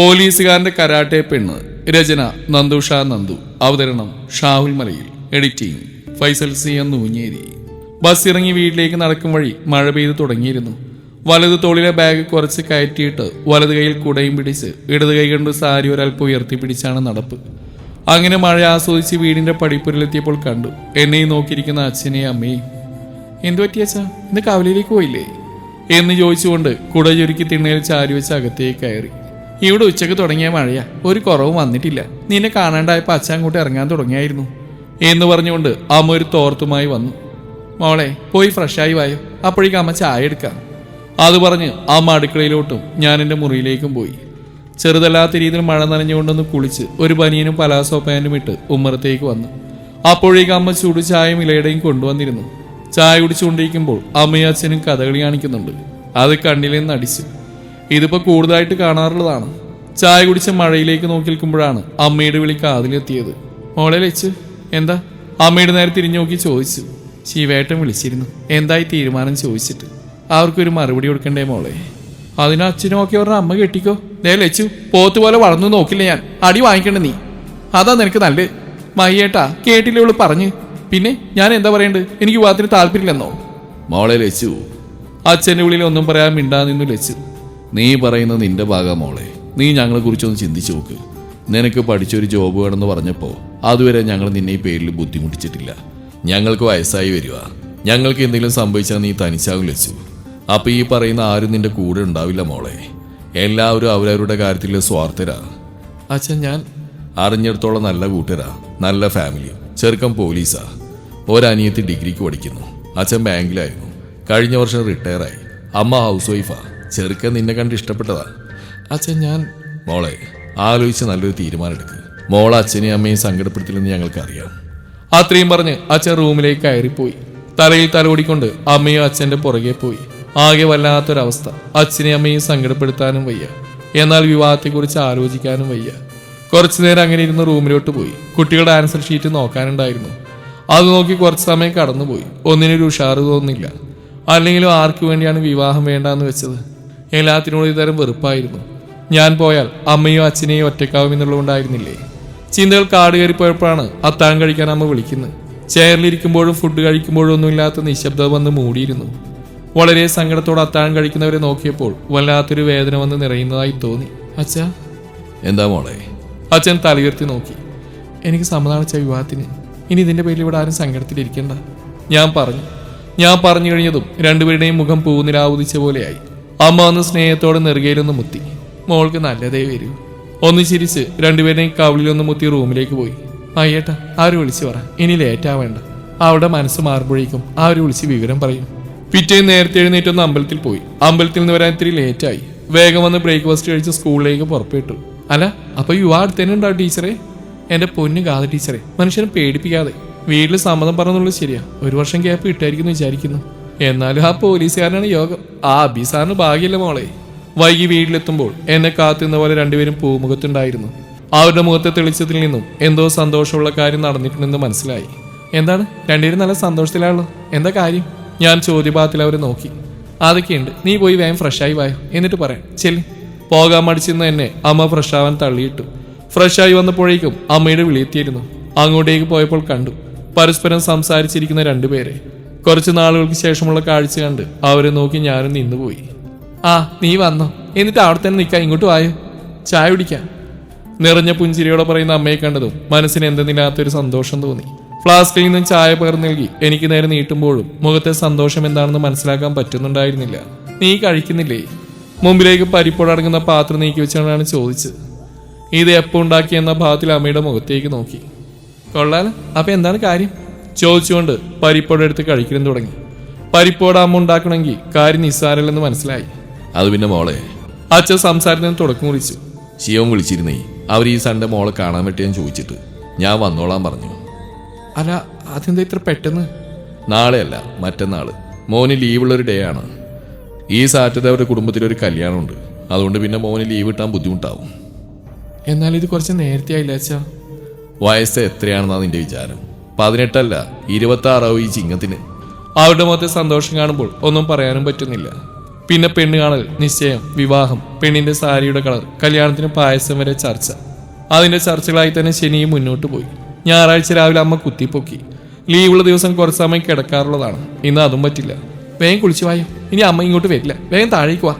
പോലീസുകാരന്റെ karate പെണ്ണ് രചന നന്ദുഷ നന്ദു. അവതരണം Shahul Malayil. Editing Faisal C എന്ന് നൂഞ്ഞേരി. ബസ് ഇറങ്ങി വീട്ടിലേക്ക് നടക്കും വഴി മഴ പെയ്തു തുടങ്ങിയിരുന്നു. വലതു തോളിലെ ബാഗ് കുറച്ച് കയറ്റിയിട്ട് വലതു കൈയിൽ കുടയും പിടിച്ച് ഇടത് കൈ കൊണ്ട് സാരി ഒരൽപ്പം ഉയർത്തിപ്പിടിച്ചാണ് നടപ്പ്. അങ്ങനെ മഴ ആസ്വദിച്ച് വീടിന്റെ പടിപ്പുരലെത്തിയപ്പോൾ കണ്ടു. എന്നെയും നോക്കിയിരിക്കുന്ന അച്ഛനെയും അമ്മയും എന്തു പറ്റിയച്ചാ ഇന്ന് കവലയിലേക്ക് പോയില്ലേ? എന്ന് ചോദിച്ചുകൊണ്ട് കുട ചുരുക്കി തിണ്ണയിൽ ചാരി വെച്ച് അകത്തേക്ക് കയറി. ഇവിടെ ഉച്ചയ്ക്ക് തുടങ്ങിയ മഴയാ. ഒരു കുറവും വന്നിട്ടില്ല. നിന്നെ കാണാണ്ടായപ്പോ അച്ഛൻ അങ്ങോട്ട് ഇറങ്ങാൻ തുടങ്ങിയായിരുന്നു. എന്ന് പറഞ്ഞുകൊണ്ട് അമ്മ ഒരു തോർത്തുമായി വന്നു. മോളെ പോയി ഫ്രഷായി വായോ. അപ്പോഴേക്കും അമ്മ ചായ എടുക്കാം. അത് പറഞ്ഞ് അമ്മ അടുക്കളയിലോട്ടും ഞാൻ എന്റെ മുറിയിലേക്കും പോയി. ചെറുതല്ലാത്ത രീതിയിൽ മഴ നനഞ്ഞുകൊണ്ടൊന്ന് കുളിച്ച് ഒരു ബനിയനും പലാസോ പാന്റും ഇട്ട് ഉമ്മറത്തേക്ക് വന്നു. അപ്പോഴേക്കും അമ്മ ചൂട് ചായയും ഇലയുടെയും കൊണ്ടുവന്നിരുന്നു. ചായ കുടിച്ചുകൊണ്ടിരിക്കുമ്പോൾ അമ്മയും അച്ഛനും കഥകളി കാണിക്കുന്നുണ്ട്. അത് കണ്ണിൽ നിന്ന് അടിച്ചു. ഇതിപ്പോ കൂടുതലായിട്ട് കാണാറുള്ളതാണ്. ചായ കുടിച്ച് മഴയിലേക്ക് നോക്കി നിൽക്കുമ്പോഴാണ് അമ്മയുടെ വിളി കാതിലെത്തിയത് മോളെ ലച്ച് എന്താ? അമ്മയുടെ നേരെ തിരിഞ്ഞു നോക്കി ചോദിച്ചു. ശിവേട്ടൻ വിളിച്ചിരുന്നു. എന്തായി തീരുമാനം ചോദിച്ചിട്ട്. അവർക്കൊരു മറുപടി കൊടുക്കണ്ടേ മോളെ? അതിന് അച്ഛനും ഒക്കെ അവരുടെ അമ്മ കെട്ടിക്കോ? ദേ ലച്ചു പോത്ത് പോലെ വളർന്നു നോക്കില്ല ഞാൻ. അടി വാങ്ങിക്കണ്ട നീ. അതാ നിനക്ക് നല്ലത്. മയ്യേട്ടാ കേട്ടില്ല ഇവൾ പറഞ്ഞ്. പിന്നെ ഞാൻ എന്താ പറയണ്ടത് എനിക്ക് വിവാഹത്തിന് താല്പര്യമില്ലെന്നോ? മോളെ ലച്ചു. അച്ഛന്റെ ഉള്ളിൽ ഒന്നും പറയാൻ മിണ്ടാ നിന്നു ലച്ചു. നീ പറയുന്നത് നിന്റെ ഭാഗം മോളെ. നീ ഞങ്ങളെ കുറിച്ചൊന്ന് ചിന്തിച്ചു നോക്ക്. നിനക്ക് പഠിച്ചൊരു ജോബ് വേണമെന്ന് പറഞ്ഞപ്പോൾ അതുവരെ ഞങ്ങൾ നിന്നെ ഈ പേരിൽ ബുദ്ധിമുട്ടിച്ചിട്ടില്ല. ഞങ്ങൾക്ക് വയസ്സായി വരിക. ഞങ്ങൾക്ക് എന്തെങ്കിലും സംഭവിച്ചാൽ നീ തനിച്ചാകും ലച്ചു. അപ്പൊ ഈ പറയുന്ന ആരും നിന്റെ കൂടെ ഉണ്ടാവില്ല മോളെ. എല്ലാവരും അവരവരുടെ കാര്യത്തിൽ സ്വാർത്ഥരാ. അച്ഛൻ ഞാൻ അറിഞ്ഞിടത്തോളം നല്ല കൂട്ടരാ. നല്ല ഫാമിലി. ചെറുക്കൻ പോലീസാ. ഒരനിയത്തി ഡിഗ്രിക്ക് പഠിക്കുന്നു. അച്ഛൻ ബാങ്കിലായിരുന്നു. കഴിഞ്ഞ വർഷം റിട്ടയറായി. അമ്മ ഹൗസ് വൈഫാ. ചെറുക്കൻ നിന്നെ കണ്ട് ഇഷ്ടപ്പെട്ടതാ. അച്ഛൻ ഞാൻ മോളെ ആലോചിച്ച് നല്ലൊരു തീരുമാനം എടുക്കുക മോളെ അച്ഛനെയും അമ്മയും സങ്കടപ്പെടുത്തില്ലെന്ന് ഞങ്ങൾക്കറിയാം. അത്രയും പറഞ്ഞ് അച്ഛൻ റൂമിലേക്ക് കയറിപ്പോയി. തലയിൽ തലോടിക്കൊണ്ട് അമ്മയും അച്ഛന്റെ പുറകെ പോയി. ആകെ വല്ലാത്തൊരവസ്ഥ. അച്ഛനെയും അമ്മയും സങ്കടപ്പെടുത്താനും വയ്യ. എന്നാൽ വിവാഹത്തെക്കുറിച്ച് ആലോചിക്കാനും വയ്യ. കുറച്ചു നേരം അങ്ങനെ ഇരുന്ന് റൂമിലോട്ട് പോയി. കുട്ടികളുടെ ആൻസർ ഷീറ്റ് നോക്കാനുണ്ടായിരുന്നു. അത് നോക്കി കുറച്ച് സമയം കടന്നുപോയി. ഒന്നിനൊരു ഉഷാറ് തോന്നില്ല അല്ലെങ്കിലും ആർക്കു വേണ്ടിയാണ് വിവാഹം വേണ്ടാന്ന് വെച്ചത്? എല്ലാത്തിനോടും ഇതരം വെറുപ്പായിരുന്നു. ഞാൻ പോയാൽ അമ്മയോ അച്ഛനെയോ ഒറ്റക്കാവും എന്നുള്ളതുകൊണ്ടായിരുന്നില്ലേ? ചിന്തകൾ കാട് കയറിപ്പോയപ്പോഴാണ് അത്താഴം കഴിക്കാൻ അമ്മ വിളിക്കുന്നത്. ചെയറിലിരിക്കുമ്പോഴും ഫുഡ് കഴിക്കുമ്പോഴും ഒന്നുമില്ലാത്ത നിശബ്ദത വന്ന് മൂടിയിരുന്നു. വളരെ സങ്കടത്തോടെ അത്താഴം കഴിക്കുന്നവരെ നോക്കിയപ്പോൾ വല്ലാത്തൊരു വേദന വന്ന് നിറയുന്നതായി തോന്നി. അച്ഛാ. എന്താ മോളെ? അച്ഛൻ തലയുയർത്തി നോക്കി. എനിക്ക് സമ്മതാണിച്ച വിവാഹത്തിന്. ഇനി ഇതിന്റെ പേരിൽ ഇവിടെ ആരും സങ്കടത്തിലിരിക്കണ്ട. ഞാൻ പറഞ്ഞു. ഞാൻ പറഞ്ഞു കഴിഞ്ഞതും രണ്ടുപേരുടെയും മുഖം പൂനിലാവുദിച്ച പോലെയായി. അമ്മ ഒന്ന് സ്നേഹത്തോടെ നെറുകയിലൊന്ന് മുത്തി. മോൾക്ക് നല്ലതേ വരൂ. ഒന്ന് ചിരിച്ച് രണ്ടുപേരെയും കവിളിലൊന്ന് മുത്തി റൂമിലേക്ക് പോയി. അയ്യേട്ടാ ആര് വിളിച്ചു പറ? ഇനി ലേറ്റാ വേണ്ട. അവിടെ മനസ്സ് മാറുമ്പോഴേക്കും ആര് വിളിച്ച് വിവരം പറയും. പിറ്റേ നേരത്തെ എഴുന്നേറ്റൊന്ന് അമ്പലത്തിൽ പോയി. അമ്പലത്തിൽ നിന്ന് വരാൻ ഇത്തിരി ലേറ്റായി വേഗം വന്ന് ബ്രേക്ക്ഫാസ്റ്റ് കഴിച്ച് സ്കൂളിലേക്ക് പുറപ്പെട്ടു. അല്ല അപ്പൊ യുവാ അടുത്തന്നെ ഉണ്ടാവും ടീച്ചറെ? എന്റെ പൊന്നു കാത ടീച്ചറെ മനുഷ്യനെ പേടിപ്പിക്കാതെ. വീട്ടിൽ സമ്മതം പറഞ്ഞുള്ളത് ശരിയാ. ഒരു വർഷം ഗ്യാപ്പ് കിട്ടായിരിക്കുന്നു വിചാരിക്കുന്നു. എന്നാലും ആ പോലീസുകാരനാണ് യോഗം. ആ അബിസാറിന് ഭാഗ്യല്ല മോളെ. വൈകി വീട്ടിലെത്തുമ്പോൾ എന്നെ കാത്തുന്ന പോലെ രണ്ടുപേരും പൂമുഖത്തുണ്ടായിരുന്നു. അവരുടെ മുഖത്തെ തെളിച്ചതിൽ നിന്നും എന്തോ സന്തോഷമുള്ള കാര്യം നടന്നിട്ടുണ്ടെന്ന് മനസ്സിലായി. എന്താണ്? രണ്ടുപേരും നല്ല സന്തോഷത്തിലാണല്ലോ. എന്താ കാര്യം? ഞാൻ ചോദ്യഭാഗത്തിൽ അവരെ നോക്കി. അതൊക്കെയുണ്ട്. നീ പോയി വേഗം ഫ്രഷായി വായോ? എന്നിട്ട് പറയാം. ചെല്ലി. പോകാൻ മടിച്ചിരുന്ന എന്നെ അമ്മ ഫ്രഷാവാൻ തള്ളിയിട്ടു. ഫ്രഷായി വന്നപ്പോഴേക്കും അമ്മയുടെ വിളിയെത്തിയിരുന്നു. അങ്ങോട്ടേക്ക് പോയപ്പോൾ കണ്ടു. പരസ്പരം സംസാരിച്ചിരിക്കുന്ന രണ്ടുപേരെ. കുറച്ച് നാളുകൾക്ക് ശേഷമുള്ള കാഴ്ച കണ്ട് അവരെ നോക്കി ഞാനും നിന്നുപോയി. ആ നീ വന്നോ. എന്നിട്ട് അവിടെ തന്നെ നിൽക്കാം. ഇങ്ങോട്ട് വായോ. ചായ കുടിക്കാം. നിറഞ്ഞ പുഞ്ചിരിയോടെ പറയുന്ന അമ്മയെ കണ്ടതും മനസ്സിന് എന്തെന്നില്ലാത്തൊരു സന്തോഷം തോന്നി. ഫ്ലാസ്കിൽ നിന്നും ചായ പകർന്നു നൽകി എനിക്ക് നേരെ നീട്ടുമ്പോഴും മുഖത്തെ സന്തോഷം എന്താണെന്ന് മനസ്സിലാക്കാൻ പറ്റുന്നുണ്ടായിരുന്നില്ല. നീ കഴിക്കുന്നില്ലേ? മുമ്പിലേക്ക് പരിപ്പോടടങ്ങുന്ന പാത്രം നീക്കി വെച്ചാണ് ചോദിച്ചത്. ഇത് എപ്പോൾ ഉണ്ടാക്കിയെന്ന ഭാഗത്തിൽ അമ്മയുടെ മുഖത്തേക്ക് നോക്കി. കൊള്ളാലോ. അപ്പൊ എന്താണ് കാര്യം? ചോദിച്ചുകൊണ്ട് പരിപ്പോടെ എടുത്ത് കഴിക്കാൻ തുടങ്ങി. പരിപ്പോടെ അമ്മ ഉണ്ടാക്കണമെങ്കിൽ കാര്യം നിസ്സാരല്ലെന്ന് മനസ്സിലായി. അത് പിന്നെ മോളെ. അച്ഛൻ സംസാരത്തിന് തുടക്കം കുറിച്ചു. ശിവൻ വിളിച്ചിരുന്നേ അവർ ഈ സൺഡേ മോളെ കാണാൻ പറ്റിയെന്ന് ചോദിച്ചിട്ട്. ഞാൻ വന്നോളാൻ പറഞ്ഞു. അല്ല അതെന്താ ഇത്ര പെട്ടെന്ന്? നാളെയല്ല മറ്റന്നാൾ. മോന് ലീവുള്ളൊരു ഡേ ആണ്. ഈ സാറ്റർഡേ അവരുടെ കുടുംബത്തിലൊരു കല്യാണമുണ്ട്. അതുകൊണ്ട് പിന്നെ മോന് ലീവ് കിട്ടാൻ ബുദ്ധിമുട്ടാവും. എന്നാൽ ഇത് കുറച്ച് നേരത്തെ ആയില്ല അച്ഛാ? വയസ്സ് എത്രയാണെന്നാണ് നിന്റെ വിചാരം? പതിനെട്ടല്ല ഇരുപത്തി ആറാവും ഈ ചിങ്ങത്തിന്. അവരുടെ മുഖത്തെ സന്തോഷം കാണുമ്പോൾ ഒന്നും പറയാനും പറ്റുന്നില്ല. പിന്നെ പെണ്ണ് കാണൽ നിശ്ചയം വിവാഹം പെണ്ണിന്റെ സാരിയുടെ കളർ കല്യാണത്തിന് പായസം വരെ ചർച്ച. അതിന്റെ ചർച്ചകളായി തന്നെ ശനിയും മുന്നോട്ട് പോയി. ഞായറാഴ്ച രാവിലെ അമ്മ കുത്തിപ്പൊക്കി. ലീവുള്ള ദിവസം കുറച്ച് സമയം കിടക്കാറുള്ളതാണ്. ഇന്ന് അതും പറ്റില്ല. വേഗം കുളിച്ചു വായോ. ഇനി അമ്മ ഇങ്ങോട്ട് വരില്ല. വേഗം താഴേക്ക് വാ.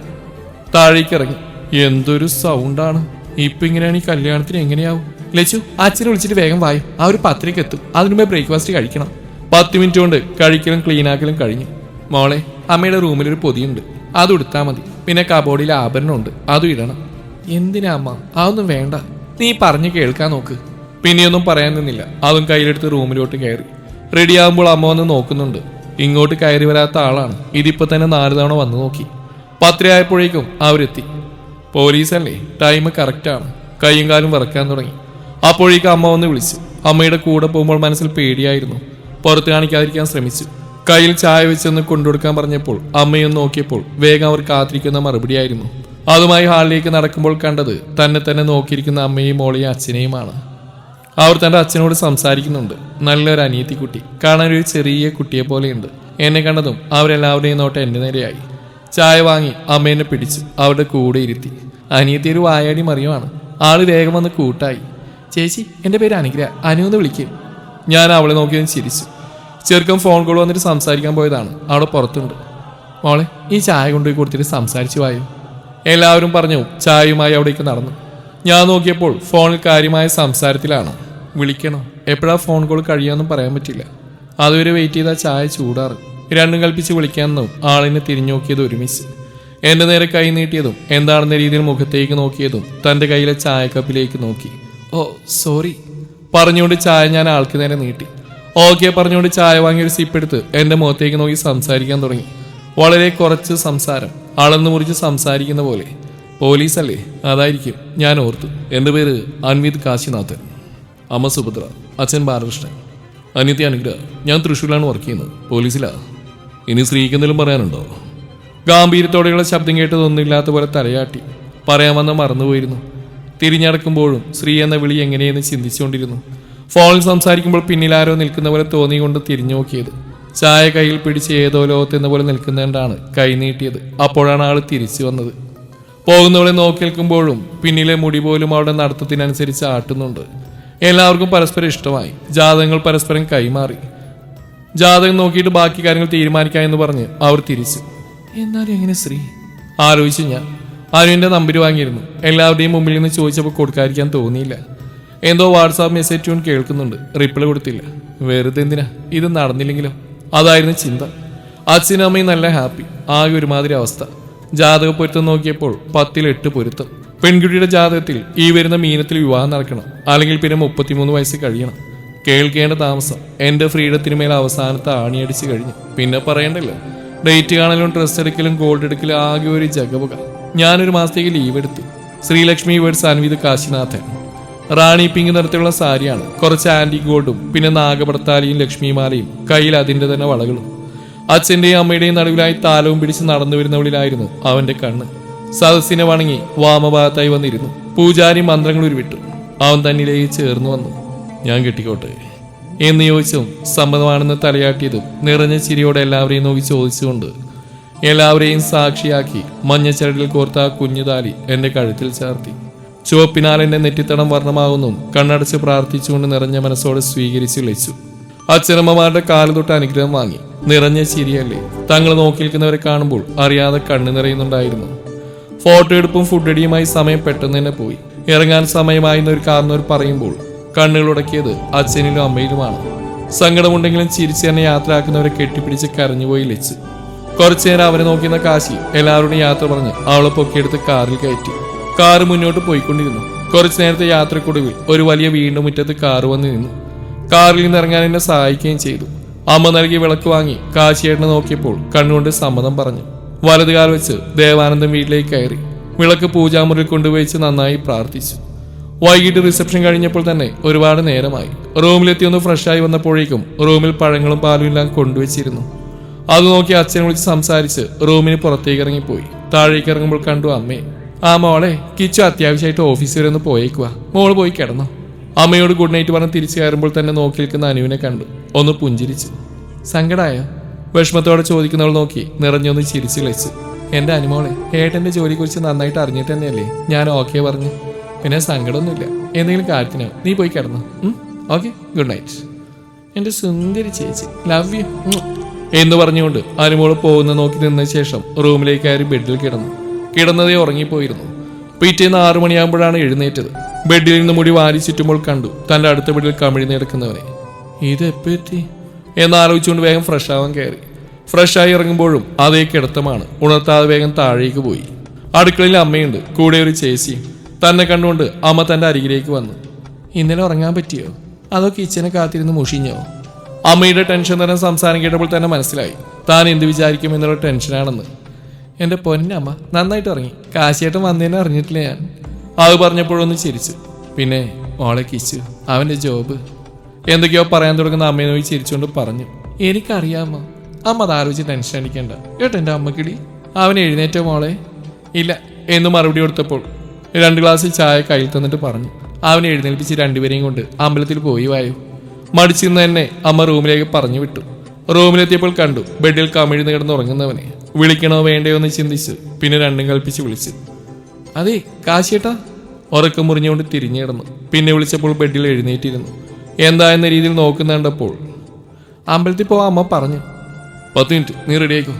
താഴേക്ക് ഇറങ്ങി. എന്തൊരു സൗണ്ടാണ് ഇപ്പൊ ഇങ്ങനെയാണ് ഈ കല്യാണത്തിന് എങ്ങനെയാവും? ലച്ചു അച്ഛനെ വിളിച്ചിട്ട് വേഗം വായോ. ആ ഒരു പത്രയ്ക്ക് എത്തും. അതിനു ബ്രേക്ക്ഫാസ്റ്റ് കഴിക്കണം. പത്ത് മിനിറ്റ് കൊണ്ട് കഴിക്കലും ക്ലീനാക്കലും കഴിഞ്ഞു. മോളെ അമ്മയുടെ റൂമിൽ ഒരു പൊതിയുണ്ട്. അത് ഉടുത്താൽ മതി. പിന്നെ കബോർഡിൽ ആഭരണമുണ്ട് അതും ഇടണം. എന്തിനാ അമ്മ? അതൊന്നും വേണ്ട. നീ പറഞ്ഞു കേൾക്കാൻ നോക്ക്. പിന്നെയൊന്നും പറയാൻ നിന്നില്ല. അതും കയ്യിലെടുത്ത് റൂമിലോട്ട് കയറി. റെഡിയാകുമ്പോൾ അമ്മ വന്ന് നോക്കുന്നുണ്ട്. ഇങ്ങോട്ട് കയറി വരാത്ത ആളാണ്. ഇതിപ്പോ തന്നെ നാല് തവണ വന്നു നോക്കി. പത്രയായപ്പോഴേക്കും അവരെത്തി. പോലീസല്ലേ? ടൈം കറക്റ്റാണ് കൈയും കാലും വറക്കാൻ തുടങ്ങി. അപ്പോഴേക്കും അമ്മ വന്ന് വിളിച്ചു. അമ്മയുടെ കൂടെ പോകുമ്പോൾ മനസ്സിൽ പേടിയായിരുന്നു. പുറത്ത് കാണിക്കാതിരിക്കാൻ ശ്രമിച്ചു. കയ്യിൽ ചായ വെച്ചൊന്ന് കൊണ്ടുകൊടുക്കാൻ പറഞ്ഞപ്പോൾ അമ്മയൊന്ന് നോക്കിയപ്പോൾ വേഗം അവർ കാത്തിരിക്കുന്ന മറുപടിയായിരുന്നു. അതുമായി ഹാളിലേക്ക് നടക്കുമ്പോൾ കണ്ടത് തന്നെ തന്നെ നോക്കിയിരിക്കുന്ന അമ്മയും മോളെയും അച്ഛനെയുമാണ്. അവർ തന്റെ അച്ഛനോട് സംസാരിക്കുന്നുണ്ട്. നല്ലൊരു അനിയത്തി കുട്ടി കാണാൻ ഒരു ചെറിയ കുട്ടിയെ പോലെയുണ്ട്. എന്നെ കണ്ടതും അവരെല്ലാവരുടെയും നോട്ടം എന്റെ നേരെയായി. ചായ വാങ്ങി അമ്മേനെ പിടിച്ചു. അവരുടെ കൂടെ ഇരുത്തി. അനിയത്തി ഒരു വായാടി മറിയുമാണ് ആൾ വേഗം വന്ന് കൂട്ടായി. ചേച്ചി എന്റെ പേര് അനുഗ്രഹ അനു എന്ന് വിളിക്കും. ഞാൻ അവളെ നോക്കിയതും ചിരിച്ചു. ചെറുക്കം ഫോൺ കോൾ വന്നിട്ട് സംസാരിക്കാൻ പോയതാണ്. അവിടെ പുറത്തുണ്ട്. മോളെ ഈ ചായ കൊണ്ടുപോയി കൊടുത്തിട്ട് സംസാരിച്ചു വായോ? എല്ലാവരും പറഞ്ഞു ചായയുമായി അവിടേക്ക് നടന്നു. ഞാൻ നോക്കിയപ്പോൾ ഫോണിൽ കാര്യമായ സംസാരത്തിലാണ്. വിളിക്കണോ? എപ്പോഴാ ഫോൺ കോൾ കഴിയാമെന്നും പറയാൻ പറ്റില്ല. അതുവരെ വെയിറ്റ് ചെയ്താൽ ചായ ചൂടാറ്. രണ്ടും കൽപ്പിച്ച് വിളിക്കാമെന്നും ആളിനെ തിരിഞ്ഞു നോക്കിയത് ഒരുമിച്ച്. എന്റെ നേരെ കൈ നീട്ടിയതും എന്താണെന്ന രീതിയിൽ മുഖത്തേക്ക് നോക്കിയതും തന്റെ കയ്യിലെ ചായക്കപ്പിലേക്ക് നോക്കി. Oh sorry. പറഞ്ഞുകൊണ്ട് ചായ ഞാൻ ആൾക്ക് നേരെ നീട്ടി. ഓക്കെ പറഞ്ഞുകൊണ്ട് ചായ വാങ്ങി ഒരു സിപ്പ് എടുത്ത് എന്റെ മുഖത്തേക്ക് നോക്കി സംസാരിക്കാൻ തുടങ്ങി. വളരെ കുറച്ച് സംസാരം അളന്നു മുറിച്ച് സംസാരിക്കുന്ന പോലെ. പോലീസല്ലേ? അതായിരിക്കും ഞാൻ ഓർത്തു. എന്റെ പേര് അൻവിത് കാശിനാഥൻ. അമ്മ സുഭദ്ര അച്ഛൻ ബാലകൃഷ്ണൻ. അനിയത്തി അനുഗ്രഹ ഞാൻ തൃശ്ശൂരിലാണ് വർക്ക് ചെയ്യുന്നത്. പോലീസിലാ? ഇനി സ്ത്രീക്ക് എന്തെങ്കിലും പറയാനുണ്ടോ? ഗാംഭീര്യത്തോടെയുള്ള ശബ്ദം കേട്ടതൊന്നുമില്ലാത്ത പോലെ തലയാട്ടി. പറയാൻ വന്ന മറന്നുപോയിരുന്നു. തിരിഞ്ഞടക്കുമ്പോഴും ശ്രീ എന്ന വിളി എങ്ങനെയെന്ന് ചിന്തിച്ചുകൊണ്ടിരുന്നു. ഫോണിൽ സംസാരിക്കുമ്പോൾ പിന്നിലാരോ നിൽക്കുന്ന പോലെ തോന്നിക്കൊണ്ട് തിരിഞ്ഞു നോക്കിയത്. ചായ കയ്യിൽ പിടിച്ച് ഏതോ ലോകത്തെന്ന പോലെ നിൽക്കുന്നതുകൊണ്ടാണ് കൈ നീട്ടിയത്. അപ്പോഴാണ് ആൾ തിരിച്ചു വന്നത്. പോകുന്നവളെ നോക്കി നിൽക്കുമ്പോഴും പിന്നിലെ മുടി പോലും അവിടെ നടത്തത്തിനനുസരിച്ച് ആട്ടുന്നുണ്ട്. എല്ലാവർക്കും പരസ്പരം ഇഷ്ടമായി. ജാതകങ്ങൾ പരസ്പരം കൈമാറി. ജാതകം നോക്കിയിട്ട് ബാക്കി കാര്യങ്ങൾ തീരുമാനിക്കാം എന്ന് പറഞ്ഞ് അവർ തിരിച്ചു. എന്നാലും എങ്ങനെ ശ്രീ? ആലോചിച്ചു ഞാൻ. അനുവിന്റെ നമ്പർ വാങ്ങിയിരുന്നു. എല്ലാവരുടെയും മുമ്പിൽ നിന്ന് ചോദിച്ചപ്പോൾ കൊടുക്കാതിരിക്കാൻ തോന്നിയില്ല. എന്തോ വാട്സാപ്പ് മെസ്സേജ് ട്യൂൺ കേൾക്കുന്നുണ്ട്. റിപ്ലൈ കൊടുത്തില്ല. വെറുതെ എന്തിനാ? ഇത് നടന്നില്ലെങ്കിലോ? അതായിരുന്നു ചിന്ത. അച്ഛനും അമ്മയും നല്ല ഹാപ്പി. ആകെ ഒരുമാതിരി അവസ്ഥ. ജാതക പൊരുത്തം നോക്കിയപ്പോൾ പത്തിൽ എട്ട് പൊരുത്തം. പെൺകുട്ടിയുടെ ജാതകത്തിൽ ഈ വരുന്ന മീനത്തിൽ വിവാഹം നടക്കണം. അല്ലെങ്കിൽ പിന്നെ മുപ്പത്തിമൂന്ന് വയസ്സ് കഴിയണം. കേൾക്കേണ്ട താമസം. എന്റെ ഫ്രീഡത്തിന് മേൽ അവസാനത്തെ ആണിയടിച്ച് കഴിഞ്ഞു. പിന്നെ പറയണ്ടല്ലോ. ഡേറ്റ് കാണലും ഡ്രസ് എടുക്കലും ഗോൾഡ് എടുക്കലും ആകെ ഒരു ജഗപുക ഞാനൊരു മാസത്തേക്ക് ലീവ് എടുത്തു. ശ്രീലക്ഷ്മി വേർഡ്സ് അൻവിത് കാശിനാഥൻ. റാണി പിങ്ക് നിറത്തിലുള്ള സാരിയാണ്. കുറച്ച് ആന്റി ഗോൾഡും പിന്നെ നാഗപടത്താലിയും ലക്ഷ്മിമാലയും കയ്യിൽ അതിന്റെ തന്നെ വളകളും. അച്ഛന്റെയും അമ്മയുടെയും നടുവിലായി താലവും പിടിച്ച് നടന്നു വരുന്നവളിലായിരുന്നു അവന്റെ കണ്ണ്. സദസ്സിനെ വണങ്ങി വാമഭാഗത്തായി വന്നിരുന്നു. പൂജാരി മന്ത്രങ്ങൾ ഉരുവിട്ടു. അവൻ തന്നിലേക്ക് ചേർന്നു വന്നു. ഞാൻ കെട്ടിക്കോട്ടെ? എന്ന് ചോദിച്ചും സമ്മതമാണെന്ന് തലയാട്ടിയതും നിറഞ്ഞ ചിരിയോടെ എല്ലാവരെയും നോക്കി ചോദിച്ചുകൊണ്ട് എല്ലാവരെയും സാക്ഷിയാക്കി മഞ്ഞച്ചരടിൽ കോർത്ത കുഞ്ഞുതാലി കുഞ്ഞു എന്റെ കഴുത്തിൽ ചേർത്തി. ചുവപ്പിനാൽ എന്റെ നെറ്റിത്തടം വർണമാകുന്നു. കണ്ണടച്ച് പ്രാർത്ഥിച്ചുകൊണ്ട് നിറഞ്ഞ മനസ്സോടെ സ്വീകരിച്ച് വിളിച്ചു അച്ഛനമ്മമാരുടെ കാൽ തൊട്ട് അനുഗ്രഹം വാങ്ങി. നിറഞ്ഞ ചിരിയല്ലേ. തങ്ങൾ നോക്കി നിൽക്കുന്നവരെ കാണുമ്പോൾ അറിയാതെ കണ്ണു നിറയുന്നുണ്ടായിരുന്നു. ഫോട്ടോ എടുപ്പും ഫുഡ് അടിയുമായി സമയം പെട്ടെന്ന് തന്നെ പോയി. ഇറങ്ങാൻ സമയമായി എന്നൊരു കാരണവർ പറയുമ്പോൾ കണ്ണുകൾ ഉടക്കിയത് അച്ഛനിലും അമ്മയിലുമാണ്. സങ്കടമുണ്ടെങ്കിലും ചിരിച്ച് തന്നെ യാത്രയാക്കുന്നവരെ കെട്ടിപ്പിടിച്ച് കരഞ്ഞുപോയി ലച്ചു കുറച്ചു നേരം അവരെ നോക്കിയിരുന്ന കാശി എല്ലാവരോടും യാത്ര പറഞ്ഞ് അവളെ പൊക്കിയെടുത്ത് കാറിൽ കയറ്റി. കാറ് മുന്നോട്ട് പോയിക്കൊണ്ടിരുന്നു. കുറച്ചു നേരത്തെ യാത്രക്കൊടുവിൽ ഒരു വലിയ വീണ്ടും മുറ്റത്ത് കാറ് വന്ന് നിന്നു. കാറിൽ നിന്ന് ഇറങ്ങാൻ എന്നെ സഹായിക്കുകയും ചെയ്തു. അമ്മ നൽകിയ വിളക്ക് വാങ്ങി കാശിയേട്ടനെ നോക്കിയപ്പോൾ കണ്ണുകൊണ്ട് സമ്മതം പറഞ്ഞു. വലതുകാൽ വെച്ച് ദേവാനന്ദൻ വീട്ടിലേക്ക് കയറി. വിളക്ക് പൂജാമുറിയിൽ കൊണ്ടുപോയിച്ച് നന്നായി പ്രാർത്ഥിച്ചു. വൈകിട്ട് റിസപ്ഷൻ കഴിഞ്ഞപ്പോൾ തന്നെ ഒരുപാട് നേരമായി. റൂമിലെത്തി ഒന്ന് ഫ്രഷായി വന്നപ്പോഴേക്കും റൂമിൽ പഴങ്ങളും പാലും എല്ലാം കൊണ്ടുവച്ചിരുന്നു. അത് നോക്കി അച്ഛനെ വിളിച്ച് സംസാരിച്ച് റൂമിന് പുറത്തേക്ക് ഇറങ്ങിപ്പോയി. താഴേക്ക് ഇറങ്ങുമ്പോൾ കണ്ടു അമ്മേ ആ മോളെ കിച്ചു അത്യാവശ്യമായിട്ട് ഓഫീസ് വരെ ഒന്ന് പോയേക്കുക മോൾ പോയി കിടന്നോ. അമ്മയോട് ഗുഡ് നൈറ്റ് പറഞ്ഞ് തിരിച്ചു കയറുമ്പോൾ തന്നെ നോക്കി നിൽക്കുന്ന അനുവിനെ കണ്ടു. ഒന്ന് പുഞ്ചിരിച്ചു. സങ്കടായ? വിഷമത്തോടെ ചോദിക്കുന്നവൾ നോക്കി നിറഞ്ഞൊന്ന് ചിരിച്ചു ലച്ചു എന്റെ അനുമോളെ ഏട്ടന്റെ ജോലിയെക്കുറിച്ച് നന്നായിട്ട് അറിഞ്ഞിട്ട് തന്നെയല്ലേ ഞാൻ ഓക്കെ പറഞ്ഞു? പിന്നെ സങ്കടമൊന്നുമില്ല. എന്തെങ്കിലും കാര്യത്തിനോ? നീ പോയി കിടന്നു. Okay good night. എന്റെ സുന്ദരി ചേച്ചി ലവ് യു. എന്ന് പറഞ്ഞുകൊണ്ട് അനുമോൾ പോകുന്ന നോക്കി നിന്ന ശേഷം റൂമിലേക്ക് കയറി ബെഡിൽ കിടന്നു. കിടന്നതേ ഉറങ്ങിപ്പോയിരുന്നു. പിറ്റേന്ന് ആറു മണിയാകുമ്പോഴാണ് എഴുന്നേറ്റത്. ബെഡിൽ നിന്ന് മുടി വാരി ചുറ്റുമ്പോൾ കണ്ടു തന്റെ അടുത്ത ബെഡിൽ കമിഴി കിടക്കുന്നവനെ. ഇത് എപ്പോ എത്തി? എന്നാലോചിച്ചുകൊണ്ട് വേഗം ഫ്രഷ് ആവാൻ കയറി. ഫ്രഷായി ഇറങ്ങുമ്പോഴും അതേ കിടത്തമാണ്. ഉണർത്താതെ വേഗം താഴേക്ക് പോയി. അടുക്കളയിൽ അമ്മയുണ്ട്. കൂടെ ഒരു ചേച്ചിയും തന്നെ കണ്ടുകൊണ്ട് അമ്മ തന്റെ അരികിലേക്ക് വന്നു. ഇന്നലെ ഉറങ്ങാൻ പറ്റിയോ? അതോ കിച്ചനെ കാത്തിരുന്ന് മുഷിഞ്ഞോ? അമ്മയുടെ ടെൻഷൻ തന്നെ സംസാരം കേട്ടപ്പോൾ തന്നെ മനസ്സിലായി. താൻ എന്ത് വിചാരിക്കും എന്നുള്ള ടെൻഷനാണെന്ന് എന്റെ പൊന്നമ്മ നന്നായിട്ട് ഇറങ്ങി കാശിയേട്ടൻ വന്നതിനെ അറിഞ്ഞിട്ടില്ല ഞാൻ. അത് പറഞ്ഞപ്പോഴൊന്ന് ചിരിച്ചു. പിന്നെ മോളെ കിച്ചു അവന്റെ ജോബ്. എന്തൊക്കെയോ പറയാൻ തുടങ്ങുന്ന അമ്മയെ നോക്കി ചിരിച്ചുകൊണ്ട് പറഞ്ഞു. എനിക്കറിയാമ്മ അമ്മ. അത് ആലോചിച്ച് ടെൻഷൻ അടിക്കണ്ട. കേട്ടോ എന്റെ അമ്മക്കിടി? അവൻ എഴുന്നേറ്റ മോളെ? ഇല്ല എന്ന് മറുപടി കൊടുത്തപ്പോൾ രണ്ട് ഗ്ലാസ് ചായ കയ്യിൽ തന്നിട്ട് പറഞ്ഞു. അവനെ എഴുന്നേൽപ്പിച്ച് രണ്ടുപേരെയും കൊണ്ട് അമ്പലത്തിൽ പോയി വായു. മടിച്ചിരുന്ന് തന്നെ അമ്മ റൂമിലേക്ക് പറഞ്ഞു വിട്ടു റൂമിലെത്തിയപ്പോൾ കണ്ടു ബെഡിൽ കമിഴ്ന്ന് കിടന്ന് ഉറങ്ങുന്നവനെ. വിളിക്കണോ വേണ്ടയോ എന്ന് ചിന്തിച്ച് പിന്നെ രണ്ടും കൽപ്പിച്ച് വിളിച്ചു. അതെ കാശിയേട്ടാ. ഉറക്കം മുറിഞ്ഞുകൊണ്ട് തിരിഞ്ഞു കിടന്നു. പിന്നെ വിളിച്ചപ്പോൾ ബെഡിൽ എഴുന്നേറ്റിരുന്നു. എന്താ എന്ന രീതിയിൽ നോക്കുന്ന കണ്ടപ്പോൾ? അമ്പലത്തിൽ പോവാൻ അമ്മ പറഞ്ഞു. പത്ത് മിനിറ്റ് നീ റെഡിയാക്കോ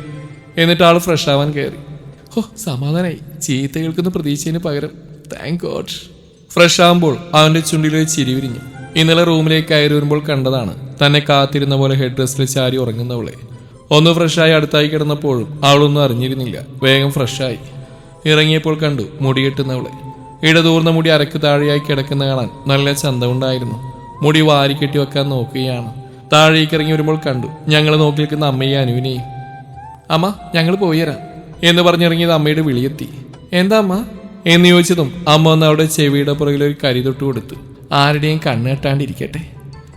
എന്നിട്ട് ആൾ ഫ്രഷ് ആവാൻ കയറി ഓ സമാധാനായി. ചീത്ത കേൾക്കുന്ന പ്രതീക്ഷയിന് പകരം. താങ്ക് ഗോഡ് ഫ്രഷ് ആകുമ്പോൾ അവന്റെ ചുണ്ടിലൊരു ചിരി വിരിഞ്ഞു. ഇന്നലെ റൂമിലേക്ക് കയറി വരുമ്പോൾ കണ്ടതാണ്. തന്നെ കാത്തിരുന്ന പോലെ ഹെഡ് ഡ്രസ്സിൽ ചാരി ഉറങ്ങുന്നവളെ. ഒന്ന് ഫ്രഷായി അടുത്തായി കിടന്നപ്പോഴും അവളൊന്നും അറിഞ്ഞിരുന്നില്ല. വേഗം ഫ്രഷായി ഇറങ്ങിയപ്പോൾ കണ്ടു മുടി കെട്ടുന്നവളെ. ഇടതൂർന്ന മുടി അരക്ക് താഴെയായി കിടക്കുന്ന കാണാൻ നല്ല ചന്തമുണ്ടായിരുന്നു. മുടി വാരിക്കെട്ടി വെക്കാൻ നോക്കുകയാണ്. താഴേക്ക് ഇറങ്ങി വരുമ്പോൾ കണ്ടു ഞങ്ങൾ നോക്കി നിൽക്കുന്ന അമ്മയെ അനുവിനെയും. അമ്മ ഞങ്ങൾ പോയി തരാം എന്ന് പറഞ്ഞിറങ്ങിയത് അമ്മയുടെ വിളിയെത്തി. എന്താ അമ്മ? എന്ന് ചോദിച്ചതും അമ്മ ഒന്ന് അവിടെ ചെവിയുടെ പുറകിൽ ഒരു കരി തൊട്ട് കൊടുത്തു. ആരുടെയും കണ്ണെട്ടാണ്ടിരിക്കട്ടെ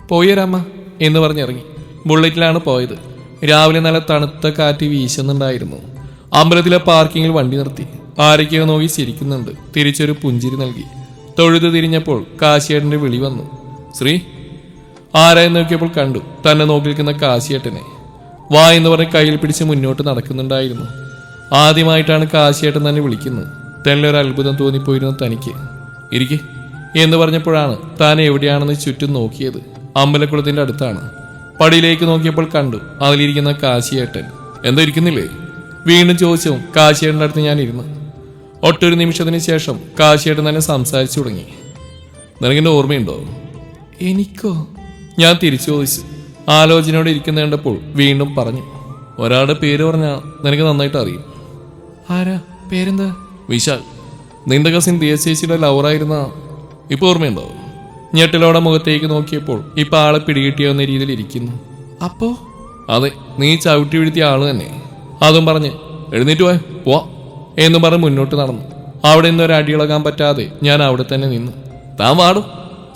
പോയി തരാം അമ്മ എന്ന് പറഞ്ഞിറങ്ങി. ബുള്ളറ്റിലാണ് പോയത്. രാവിലെ നല്ല തണുത്ത കാറ്റ് വീശുന്നുണ്ടായിരുന്നു. അമ്പലത്തിലെ പാർക്കിങ്ങിൽ വണ്ടി നിർത്തി. ആരൊക്കെയോ നോക്കി ചിരിക്കുന്നുണ്ട്. തിരിച്ചൊരു പുഞ്ചിരി നൽകി. തൊഴുത് തിരിഞ്ഞപ്പോൾ കാശിയേട്ടന്റെ വിളി വന്നു. ശ്രീ ആരായി നോക്കിയപ്പോൾ കണ്ടു. തന്നെ നോക്കി നിൽക്കുന്ന കാശിയേട്ടനെ. വാ എന്ന് പറഞ്ഞ് കയ്യിൽ പിടിച്ച് മുന്നോട്ട് നടക്കുന്നുണ്ടായിരുന്നു. ആദ്യമായിട്ടാണ് കാശിയേട്ടൻ തന്നെ വിളിക്കുന്നത്. തന്നെ ഒരു അത്ഭുതം തോന്നിപ്പോയിരുന്നു തനിക്ക്. ഇരിക്കെ. എന്ന് പറഞ്ഞപ്പോഴാണ് താൻ എവിടെയാണെന്ന് ചുറ്റും നോക്കിയത്. അമ്പലക്കുളത്തിന്റെ അടുത്താണ്. പടിയിലേക്ക് നോക്കിയപ്പോൾ കണ്ടു അതിലിരിക്കുന്ന കാശിയേട്ടൻ. എന്താ ഇരിക്കുന്നില്ലേ? വീണ്ടും ചോദിച്ചും കാശിയേട്ടന്റെ അടുത്ത് ഞാൻ ഇരുന്നു ഒട്ടൊരു നിമിഷത്തിന് ശേഷം കാശിയേട്ടൻ തന്നെ സംസാരിച്ചു തുടങ്ങി. നിനക്കെന്നെ ഓർമ്മയുണ്ടോ? എനിക്കോ? ഞാൻ തിരിച്ചു ചോദിച്ചു. ആലോചനയോടെ ഇരിക്കുന്ന കണ്ടപ്പോൾ വീണ്ടും പറഞ്ഞു ഒരാളുടെ പേര് പറഞ്ഞാൽ നിനക്ക് നന്നായിട്ട് അറിയും. ആരാ? പേരെന്താ? വിശാൽ. നിന്റെ കസിൻ ദിയ ചേച്ചിയുടെ ലവറായിരുന്ന ഇപ്പൊ ഓർമ്മയുണ്ടോ? ഞെട്ടിലോടെ മുഖത്തേക്ക് നോക്കിയപ്പോൾ ഇപ്പൊ ആളെ പിടികിട്ടിയെന്ന രീതിയിൽ ഇരിക്കുന്നു. അപ്പോ? അതെ നീ ചവിട്ടി വീഴ്ത്തിയ ആൾ തന്നെ. അതും പറഞ്ഞ് എഴുന്നേറ്റ് പോയ പോ എന്നും പറഞ്ഞ് മുന്നോട്ട് നടന്നു. അവിടെ നിന്ന് ഒരു അടിയിളകാൻ പറ്റാതെ ഞാൻ അവിടെ തന്നെ നിന്നു. താൻ വാടും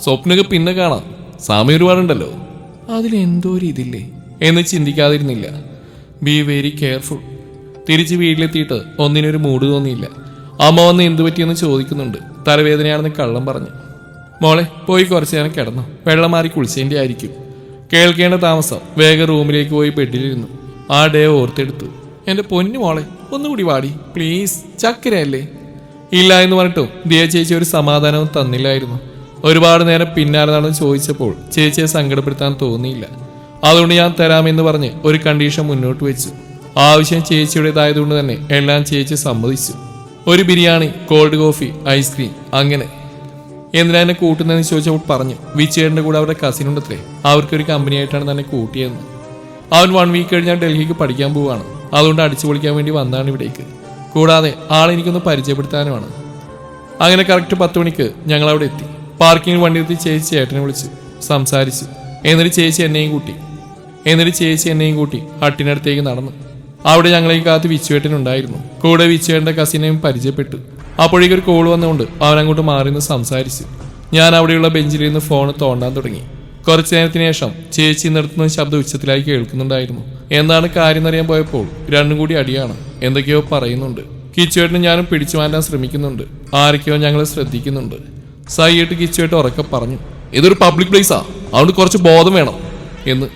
സ്വപ്നക്ക് പിന്നെ കാണാം. സമയം ഒരുപാടുണ്ടല്ലോ. അതിലെന്തോ ഒരു ഇതില്ലേ? എന്ന് ചിന്തിക്കാതിരുന്നില്ല. ബി വെരി കെയർഫുൾ തിരിച്ച് വീട്ടിലെത്തിയിട്ട് ഒന്നിനൊരു മൂഡ് തോന്നിയില്ല. അമ്മ വന്ന് എന്തു പറ്റിയെന്ന് ചോദിക്കുന്നുണ്ട്. തലവേദനയാണെന്ന് കള്ളം പറഞ്ഞു. മോളെ പോയി കുറച്ച് നേരം കിടന്നു. വെള്ളം മാറി കുളിച്ചതിന്റെ ആയിരിക്കും കേൾക്കേണ്ട താമസം വേഗം റൂമിലേക്ക് പോയി ബെഡിലിരുന്നു ആ ഡേ ഓർത്തെടുത്തു. എന്റെ പൊന്നു മോളെ ഒന്നുകൂടി വാടി. പ്ലീസ് ചക്കരയല്ലേ? ഇല്ല എന്ന് പറഞ്ഞിട്ടും ദിയ ചേച്ചി ഒരു സമാധാനവും തന്നില്ലായിരുന്നു. ഒരുപാട് നേരം പിന്നാലെ നടന്ന് ചോദിച്ചപ്പോൾ ചേച്ചിയെ സങ്കടപ്പെടുത്താൻ തോന്നിയില്ല. അതുകൊണ്ട് ഞാൻ തരാമെന്ന് പറഞ്ഞ് ഒരു കണ്ടീഷൻ മുന്നോട്ട് വെച്ചു. ആവശ്യം ചേച്ചിയുടേതായതുകൊണ്ട് തന്നെ എല്ലാം ചേച്ചി സമ്മതിച്ചു. ഒരു ബിരിയാണി കോൾഡ് കോഫി ഐസ്ക്രീം അങ്ങനെ. എന്തിനാ എന്നെ കൂട്ടുന്നതെന്ന് ചോദിച്ചപ്പോൾ പറഞ്ഞു. വിച്ചേട്ടന്റെ കൂടെ അവരുടെ കസിൻ ഉണ്ടത്രേ. അവർക്കൊരു കമ്പനിയായിട്ടാണ് തന്നെ കൂട്ടിയതെന്ന് അവൻ വൺ വീക്ക് കഴിഞ്ഞാൽ ഡൽഹിക്ക് പഠിക്കാൻ പോവുകയാണ് അതുകൊണ്ട് അടിച്ചു പൊളിക്കാൻ വേണ്ടി വന്നാണ് ഇവിടേക്ക്. കൂടാതെ ആളെനിക്കൊന്ന് പരിചയപ്പെടുത്താനുമാണ്. അങ്ങനെ കറക്റ്റ് പത്ത് മണിക്ക് ഞങ്ങൾ അവിടെ എത്തി. പാർക്കിങ്ങിൽ വണ്ടി എത്തി ചേച്ചി ചേട്ടനെ വിളിച്ചു സംസാരിച്ചു. എന്നിട്ട് ചേച്ചി എന്നെയും കൂട്ടി. എന്നിട്ട് ചേച്ചി എന്നെയും കൂട്ടി ഹട്ടിനടുത്തേക്ക് നടന്നു. അവിടെ ഞങ്ങളെ കാത്ത് വിച്ചുവേട്ടനുണ്ടായിരുന്നു കൂടെ വിച്ചുവേട്ടന്റെ കസിനെയും പരിചയപ്പെട്ടു. അപ്പോഴേക്കൊരു കോൾ വന്നുകൊണ്ട് അവൻ അങ്ങോട്ട് മാറി നിന്ന് സംസാരിച്ചു. ഞാൻ അവിടെയുള്ള ബെഞ്ചിൽ നിന്ന് ഫോൺ തോണ്ടാൻ തുടങ്ങി. കുറച്ചു നേരത്തിന് ശേഷം ചേച്ചി നിർത്തുന്ന ശബ്ദം ഉച്ചത്തിലായി കേൾക്കുന്നുണ്ടായിരുന്നു. എന്താണ് കാര്യം എന്നറിയാൻ പോയപ്പോൾ രണ്ടും കൂടി അടിയാണ്. എന്തൊക്കെയോ പറയുന്നുണ്ട്. കിച്ചുവേട്ടനും ഞാനും പിടിച്ചു മാറ്റാൻ ശ്രമിക്കുന്നുണ്ട്. ആരൊക്കെയോ ഞങ്ങളെ ശ്രദ്ധിക്കുന്നുണ്ട്. സൈയിട്ട് കിച്ചുവേട്ട് ഉറക്കെ പറഞ്ഞു ഇതൊരു പബ്ലിക് പ്ലേസാ അതുകൊണ്ട് കുറച്ച് ബോധം വേണം എന്ന്.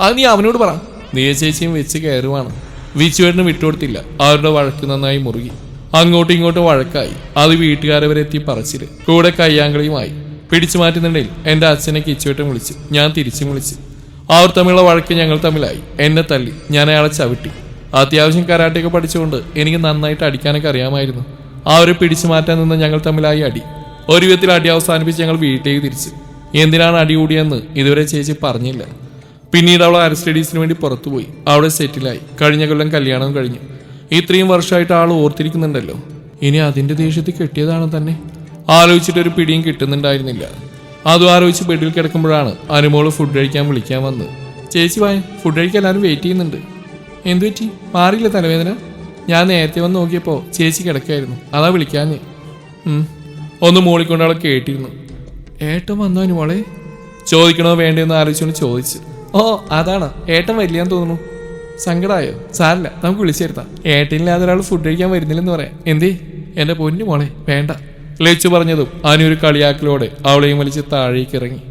അത് നീ അവനോട് പറ. നീ ചേച്ചിയും വെച്ച് കയറുവാണ്. വിച്ചുവേട്ടന് വിട്ടുകൊടുത്തില്ല. അവരുടെ വഴക്ക് നന്നായി മുറുകി. അങ്ങോട്ടും ഇങ്ങോട്ടും വഴക്കായി. അത് വീട്ടുകാരെ വരെ എത്തി പറച്ചിൽ. കൂടെ കയ്യാങ്കളിയുമായി. പിടിച്ചു മാറ്റുന്നുണ്ടെങ്കിൽ എന്റെ അച്ഛനെ കിച്ചുവേട്ടൻ വിളിച്ചു. ഞാൻ തിരിച്ചും വിളിച്ചു. അവർ തമ്മിലുള്ള വഴക്ക് ഞങ്ങൾ തമ്മിലായി. എന്നെ തല്ലി. ഞാൻ അയാളെ ചവിട്ടി. അത്യാവശ്യം കരാട്ടയൊക്കെ പഠിച്ചുകൊണ്ട് എനിക്ക് നന്നായിട്ട് അടിക്കാനൊക്കെ അറിയാമായിരുന്നു. അവരെ പിടിച്ചു മാറ്റാൻ നിന്ന് ഞങ്ങൾ തമ്മിലായി അടി. ഒരു വിധത്തിൽ അടി അവസാനിപ്പിച്ച് ഞങ്ങൾ വീട്ടിലേക്ക് തിരിച്ചു. എന്തിനാണ് അടി കൂടിയെന്ന് ഇതുവരെ ചേച്ചി പറഞ്ഞില്ല. പിന്നീട് അവൾ ഹയർ സ്റ്റഡീസിന് വേണ്ടി പുറത്തുപോയി. അവിടെ സെറ്റിലായി കഴിഞ്ഞ കൊല്ലം കല്യാണം കഴിഞ്ഞു. ഇത്രയും വർഷമായിട്ട് ആൾ ഓർത്തിരിക്കുന്നുണ്ടല്ലോ. ഇനി അതിന്റെ ദേഷ്യത്തിൽ കെട്ടിയതാണ് തന്നെ. ആലോചിച്ചിട്ട് ഒരു പിടിയും കിട്ടുന്നുണ്ടായിരുന്നില്ല. അതും ആലോചിച്ച് ബെഡിൽ കിടക്കുമ്പോഴാണ് അനുമോൾ ഫുഡ് കഴിക്കാൻ വിളിക്കാൻ വന്നത് ചേച്ചി വായ ഫുഡ് കഴിക്കാൻ എല്ലാവരും വെയിറ്റ് ചെയ്യുന്നുണ്ട്. എന്തു പറ്റി? മാറിയില്ല തലവേദന? ഞാൻ നേരത്തെ വന്ന് നോക്കിയപ്പോൾ ചേച്ചി കിടക്കായിരുന്നു. അതാ വിളിക്കാൻ ഒന്ന് മൂളിക്കൊണ്ട് അവളെ കേട്ടിരുന്നു. ഏട്ടൻ വന്നോ അനുമോളെ? ചോദിക്കണോ വേണ്ടെന്ന് ആലോചിച്ചുകൊണ്ട് ചോദിച്ചു. ഓ അതാണ്. ഏട്ടൻ വരില്ലാന്ന് തോന്നുന്നു. സങ്കടമായോ സാരില്ല നമുക്ക് വിളിച്ചു തരുത്താം ഏട്ടനില്ലാതെ ഒരാൾ ഫുഡ് കഴിക്കാൻ വരുന്നില്ലെന്ന് പറയാം. എന്തേ? എന്റെ പൊന്നു മോളെ വേണ്ട. ലച്ചു പറഞ്ഞതും ഒരു കളിയാക്കലോടെ അവളെയും വലിച്ച് താഴേക്ക് ഇറങ്ങി.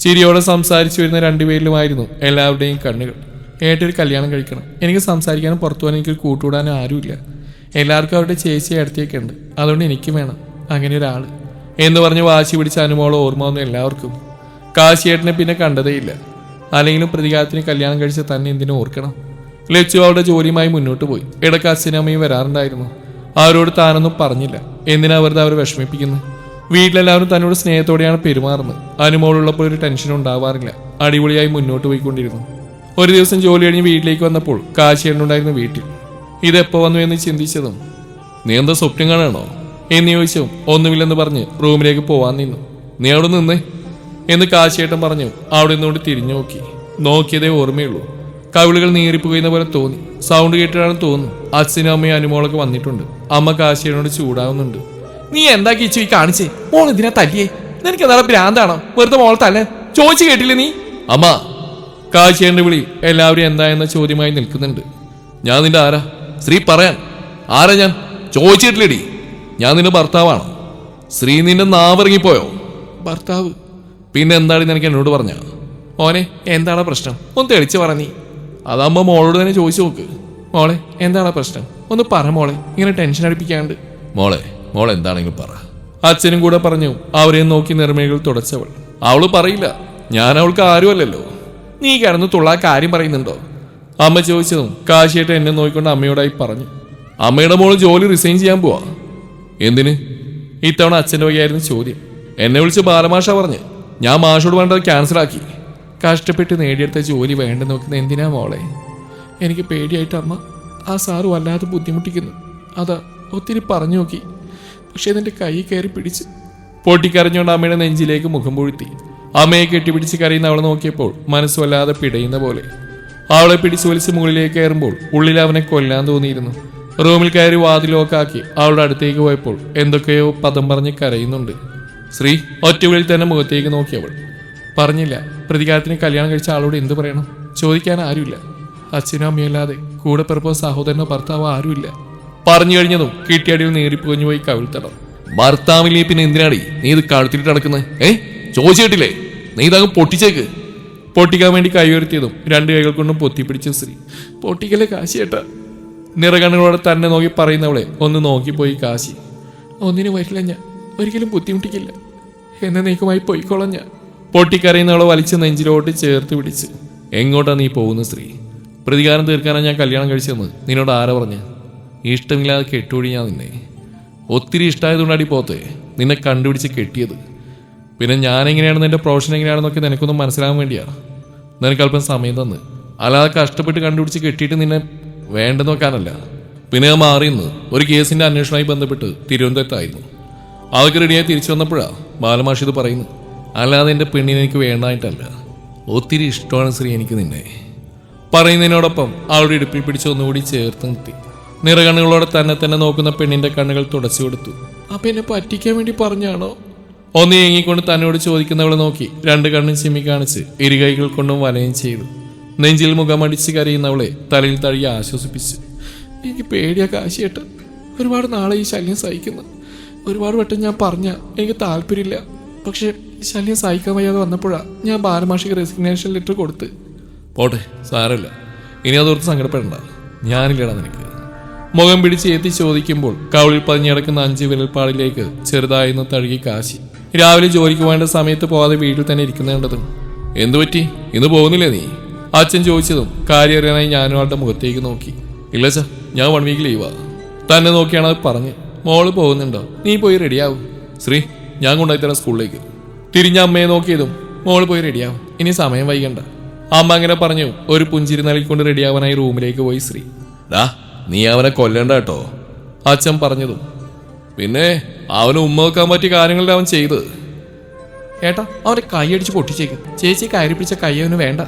ചിരിയോടെ സംസാരിച്ചു വരുന്ന രണ്ടുപേരിലുമായിരുന്നു എല്ലാവരുടെയും കണ്ണുകൾ. ഏട്ടൊരു കല്യാണം കഴിക്കണം. എനിക്ക് സംസാരിക്കാനും പുറത്തു പോകാൻ എനിക്ക് കൂട്ടുകൂടാനും ആരുമില്ല. എല്ലാവർക്കും അവരുടെ ചേച്ചി അടുത്തേക്ക് ഉണ്ട്. അതുകൊണ്ട് എനിക്കും വേണം. അങ്ങനെ ഒരാൾ എന്ന് പറഞ്ഞ് വാശി പിടിച്ച അനുമോളം ഓർമ്മ വന്നു എല്ലാവർക്കും. കാശിയേട്ടനെ പിന്നെ കണ്ടതേയില്ല. അല്ലെങ്കിലും പ്രതികാരത്തിന് കല്യാണം കഴിച്ച തന്നെ എന്തിനു ഓർക്കണം. ലച്ചു അവളുടെ ജോലിയുമായി മുന്നോട്ട് പോയി. ഇടയ്ക്ക് അച്ഛനമ്മയും വരാറുണ്ടായിരുന്നു. അവരോട് താനൊന്നും പറഞ്ഞില്ല. എന്തിനാ വെറുതെ അവർ വിഷമിപ്പിക്കുന്നു? വീട്ടിലെല്ലാവരും തന്നോട് സ്നേഹത്തോടെയാണ് പെരുമാറുന്നത്. അനുമോളുള്ളപ്പോൾ ഒരു ടെൻഷൻ ഉണ്ടാവാറില്ല. അടിപൊളിയായി മുന്നോട്ട് പോയിക്കൊണ്ടിരുന്നു. ഒരു ദിവസം ജോലി കഴിഞ്ഞ് വീട്ടിലേക്ക് വന്നപ്പോൾ കാശിയണ്ണുണ്ടായിരുന്നു വീട്ടിൽ. ഇതെപ്പോ വന്നു എന്ന് ചിന്തിച്ചതും നീ എന്താ സ്വപ്നം കാണാണോ എന്ന് ചോദിച്ചും ഒന്നുമില്ലെന്ന് പറഞ്ഞ് റൂമിലേക്ക് പോവാൻ നിന്നു. നീ അവിടെ നിന്നേ. എന്ന് കാശിയേട്ടൻ പറഞ്ഞു. അവിടെ നിന്നുകൊണ്ട് തിരിഞ്ഞു നോക്കി. നോക്കിയതേ ഓർമ്മയുള്ളൂ. കവിളുകൾ നീറിപ്പോകുന്ന പോലെ തോന്നി. സൗണ്ട് കേട്ടിട്ടാണ് തോന്നുന്നു. അച്ഛനും അമ്മയും അനുമോളൊക്കെ വന്നിട്ടുണ്ട്. അമ്മ കാശിയേട്ടനോട് ചൂടാവുന്നുണ്ട്. നീ എന്താ കിച്ചു ഈ കാണിച്ചേ? മോൾ ഇതിനാ തല്ലിയേ? നിനക്ക് എന്താ ഭ്രാന്താണോ? വെറുതെ മോൾ തല്ല. ചോദിച്ചു കേട്ടില്ലേ നീ? അമ്മ. കാശിയേട്ടന്റെ വിളി എല്ലാവരും എന്താ എന്ന ചോദ്യമായി നിൽക്കുന്നുണ്ട്. ഞാൻ നിന്റെ ആരാ? ശ്രീ പറയാൻ. ആരാ ഞാൻ? ചോദിച്ചിട്ടില്ലേടി. ഞാൻ നിന്റെ ഭർത്താവാണോ. ശ്രീ നിന്റെ നാവിറങ്ങിപ്പോയോ? ഭർത്താവ്. പിന്നെ എന്താണ് നിനക്ക് എന്നോട് പറഞ്ഞ? ഓനെ എന്താണ് പ്രശ്നം? ഒന്ന് തെളിച്ച് പറ നീ. മോളോട് തന്നെ ചോദിച്ചു നോക്ക്. മോളെ എന്താണ് പ്രശ്നം? ഒന്ന് പറ മോളെ ഇങ്ങനെ ടെൻഷൻ അടിപ്പിക്കാണ്ട്. മോളെ മോൾ എന്താണെങ്കിലും പറ. അച്ഛനും കൂടെ പറഞ്ഞു അവരെയും നോക്കി നിർമ്മകൾ തുടച്ചവൾ. അവൾ പറയില്ല ഞാൻ അവൾക്ക് ആരുമല്ലല്ലോ. നീ കിടന്ന് തുള്ളാ കാര്യം പറയുന്നുണ്ടോ? അമ്മ ചോദിച്ചതും കാശിയായിട്ട് എന്നെ നോക്കിക്കൊണ്ട് അമ്മയോടായി പറഞ്ഞു. അമ്മയുടെ മോൾ ജോലി റിസൈൻ ചെയ്യാൻ പോവാ. എന്തിന്? ഇത്തവണ അച്ഛന്റെ വകയായിരുന്നു ചോദ്യം. എന്നെ വിളിച്ച് ബാലമാഷ പറഞ്ഞ്. ഞാൻ മാഷോട് വേണ്ടത് ക്യാൻസലാക്കി കഷ്ടപ്പെട്ട് നേടിയെടുത്ത ജോലി വേണ്ട നോക്കുന്ന എന്തിനാ മോളെ? എനിക്ക് പേടിയായിട്ട് അമ്മ ആ സാറ് വല്ലാതെ ബുദ്ധിമുട്ടിക്കുന്നു. അതാ ഒത്തിരി പറഞ്ഞു നോക്കി. പക്ഷേ അതെന്റെ കൈ കയറി പിടിച്ച് പൊട്ടിക്കരഞ്ഞുകൊണ്ട് അമ്മയുടെ നെഞ്ചിലേക്ക് മുഖം പൊഴുത്തി. അമ്മയെ കെട്ടിപ്പിടിച്ച് കരയുന്ന അവളെ നോക്കിയപ്പോൾ മനസ്സ് വല്ലാതെ പിടയുന്ന പോലെ. അവളെ പിടിച്ച് വലിച്ച് മുകളിലേക്ക് കയറുമ്പോൾ ഉള്ളിൽ അവനെ കൊല്ലാൻ തോന്നിയിരുന്നു. റൂമിൽ കയറി വാതിലോക്കാക്കി അവളുടെ അടുത്തേക്ക് പോയപ്പോൾ എന്തൊക്കെയോ പദം പറഞ്ഞ് കരയുന്നുണ്ട്. ശ്രീ ഒറ്റവിളിൽ തന്നെ മുഖത്തേക്ക് നോക്കിയവൾ പറഞ്ഞില്ല. പ്രതികാരത്തിന് കല്യാണം കഴിച്ച ആളോട് എന്തു പറയണം? ചോദിക്കാൻ ആരുമില്ല. അച്ഛനോ അമ്മയല്ലാതെ കൂടെ പിറപ്പോ സഹോദരനോ ഭർത്താവോ ആരുമില്ല. പറഞ്ഞു കഴിഞ്ഞതും കിട്ടിയടിയിൽ നേറിപ്പോഞ്ഞു പോയി കവിൾത്തടം ഭർത്താവില്ലേ പിന്നെ എന്തിനാടി നീ ഇത് കഴുത്തിലിട്ട് നടക്കുന്നത് ഏ? ചോദിച്ചിട്ടില്ലേ? നീ ഇതങ്ങ് പൊട്ടിച്ചേക്ക്. പൊട്ടിക്കാൻ വേണ്ടി കൈ ഉയർത്തിയതും രണ്ട് കൈകൾ കൊണ്ടും പൊത്തിപ്പിടിച്ച ശ്രീ പൊട്ടിക്കലെ ഏട്ട നിറകണ്ണുകളോടെ തന്നെ നോക്കി പറയുന്നവളെ ഒന്ന് നോക്കിപ്പോയി കാശി. ഒന്നിനു വരില്ല ഞാൻ. ഒരിക്കലും ബുദ്ധിമുട്ടിക്കില്ല. എന്നെ നീക്കുമായി പോയിക്കോളാം ഞാൻ. പൊട്ടിക്കരയുന്നവളെ വലിച്ച നെഞ്ചിലോട്ട് ചേർത്ത് പിടിച്ച്. എങ്ങോട്ടാണ് നീ പോകുന്ന സ്ത്രീ? പ്രതികാരം തീർക്കാനാണ് ഞാൻ കല്യാണം കഴിച്ചതെന്ന് നിന്നോട് ആരാ പറഞ്ഞ? ഇഷ്ടമില്ലാതെ കെട്ടുപിടി ഞാൻ നിന്നെ. ഒത്തിരി ഇഷ്ടമായതുകൊണ്ടാടി പോത്തെ നിന്നെ കണ്ടുപിടിച്ച് കെട്ടിയത്. പിന്നെ ഞാൻ എങ്ങനെയാണെന്ന് എന്റെ പ്രൊഫഷൻ എങ്ങനെയാണെന്നൊക്കെ നിനക്കൊന്നും മനസ്സിലാകാൻ വേണ്ടിയാ? നിനക്ക് അല്പം സമയം തന്ന്. അല്ലാതെ കഷ്ടപ്പെട്ട് കണ്ടുപിടിച്ച് കെട്ടിയിട്ട് നിന്നെ വേണ്ടെന്ന് നോക്കാനല്ല. പിന്നെ മാറിയെന്ന് ഒരു കേസിന്റെ അന്വേഷണമായി ബന്ധപ്പെട്ട് തിരുവനന്തപുരത്തായിരുന്നു. അതൊക്കെ റെഡിയായി തിരിച്ചു വന്നപ്പോഴാ ബാലമാഷ് ഇത് പറയുന്നു. അല്ലാതെ എന്റെ പെണ്ണിനെ എനിക്ക് വേണ്ടായിട്ടല്ല. ഒത്തിരി ഇഷ്ടമാണ് ശ്രീ എനിക്ക് നിന്നെ. പറയുന്നതിനോടൊപ്പം അവളുടെ ഇടുപ്പിൽ പിടിച്ച് ഒന്നുകൂടി ചേർത്ത് നിർത്തി. നിറകണ്ണുകളോടെ തന്നെ തന്നെ നോക്കുന്ന പെണ്ണിന്റെ കണ്ണുകൾ തുടച്ചു കൊടുത്തു. അപ്പൊ എന്നെ പറ്റിക്കാൻ വേണ്ടി പറഞ്ഞാണോ? ഒന്ന് ഏങ്ങിക്കൊണ്ട് തന്നോട് ചോദിക്കുന്നവളെ നോക്കി രണ്ട് കണ്ണും ചിമ്മി കാണിച്ച് ഇരുകൈകൾ കൊണ്ടും വലയും ചെയ്തു. നെഞ്ചിൽ മുഖമടിച്ച് കരയുന്നവളെ തലയിൽ തഴുകി ആശ്വസിപ്പിച്ചു. എനിക്ക് പേടിയാ കാശിയേട്ട ഒരുപാട് നാളെ ഈ ശല്യം സഹിക്കുന്നു. ഒരുപാട് വട്ടം ഞാൻ പറഞ്ഞ എനിക്ക് താല്പര്യമില്ല. പക്ഷെ ശല്യം സഹിക്കാൻ വയ്യാതെ വന്നപ്പോഴാ ഞാൻ ബാലമാഷിക്ക് റെസിഗ്നേഷൻ ലെറ്റർ കൊടുത്ത്. പോട്ടെ സാരമില്ല. ഇനി അതോർത്ത് സങ്കടപ്പെടണ്ട. ഞാനില്ലടാ നിനക്ക്. മുഖം പിടിച്ച് എത്തി ചോദിക്കുമ്പോൾ കവളിൽ പതിഞ്ഞിടക്കുന്ന അഞ്ച് വിരൽപ്പാടിലേക്ക് ചെറുതായിരുന്നു തഴുകി കാശി. രാവിലെ ജോലിക്ക് വേണ്ട സമയത്ത് പോകാതെ വീട്ടിൽ തന്നെ ഇരിക്കുന്നുണ്ടതും എന്തു പറ്റി? ഇന്ന് പോകുന്നില്ലേ നീ? അച്ഛൻ ചോദിച്ചതും കാര്യം അറിയാനായി ഞാനും ആളുടെ മുഖത്തേക്ക് നോക്കി. ഇല്ല ഞാൻ വൺ വീക്ക് ലീവാ. തന്നെ നോക്കിയാണ് അത് പറഞ്ഞ്. മോൾ പോകുന്നുണ്ടോ? നീ പോയി റെഡിയാവും ശ്രീ ഞാൻ കൊണ്ടുപോയി സ്കൂളിലേക്ക്. തിരിഞ്ഞ അമ്മയെ നോക്കിയതും മോൾ പോയി റെഡിയാവും ഇനി സമയം വൈകണ്ട. അമ്മ അങ്ങനെ പറഞ്ഞു ഒരു പുഞ്ചിരി നൽകിക്കൊണ്ട് റെഡിയാവാനായി റൂമിലേക്ക് പോയി ശ്രീ. ദാ നീ അവനെ കൊല്ലണ്ട കേട്ടോ. അച്ഛൻ പറഞ്ഞതും. പിന്നെ അവന് ഉമ്മ വെക്കാൻ പറ്റിയ കാര്യങ്ങളുടെ അവൻ ചെയ്തത് ഏട്ടാ അവന്റെ കൈയടിച്ച് പൊട്ടിച്ചേക്കും. ചേച്ചി കയറി പിടിച്ച കൈ അവന് വേണ്ട.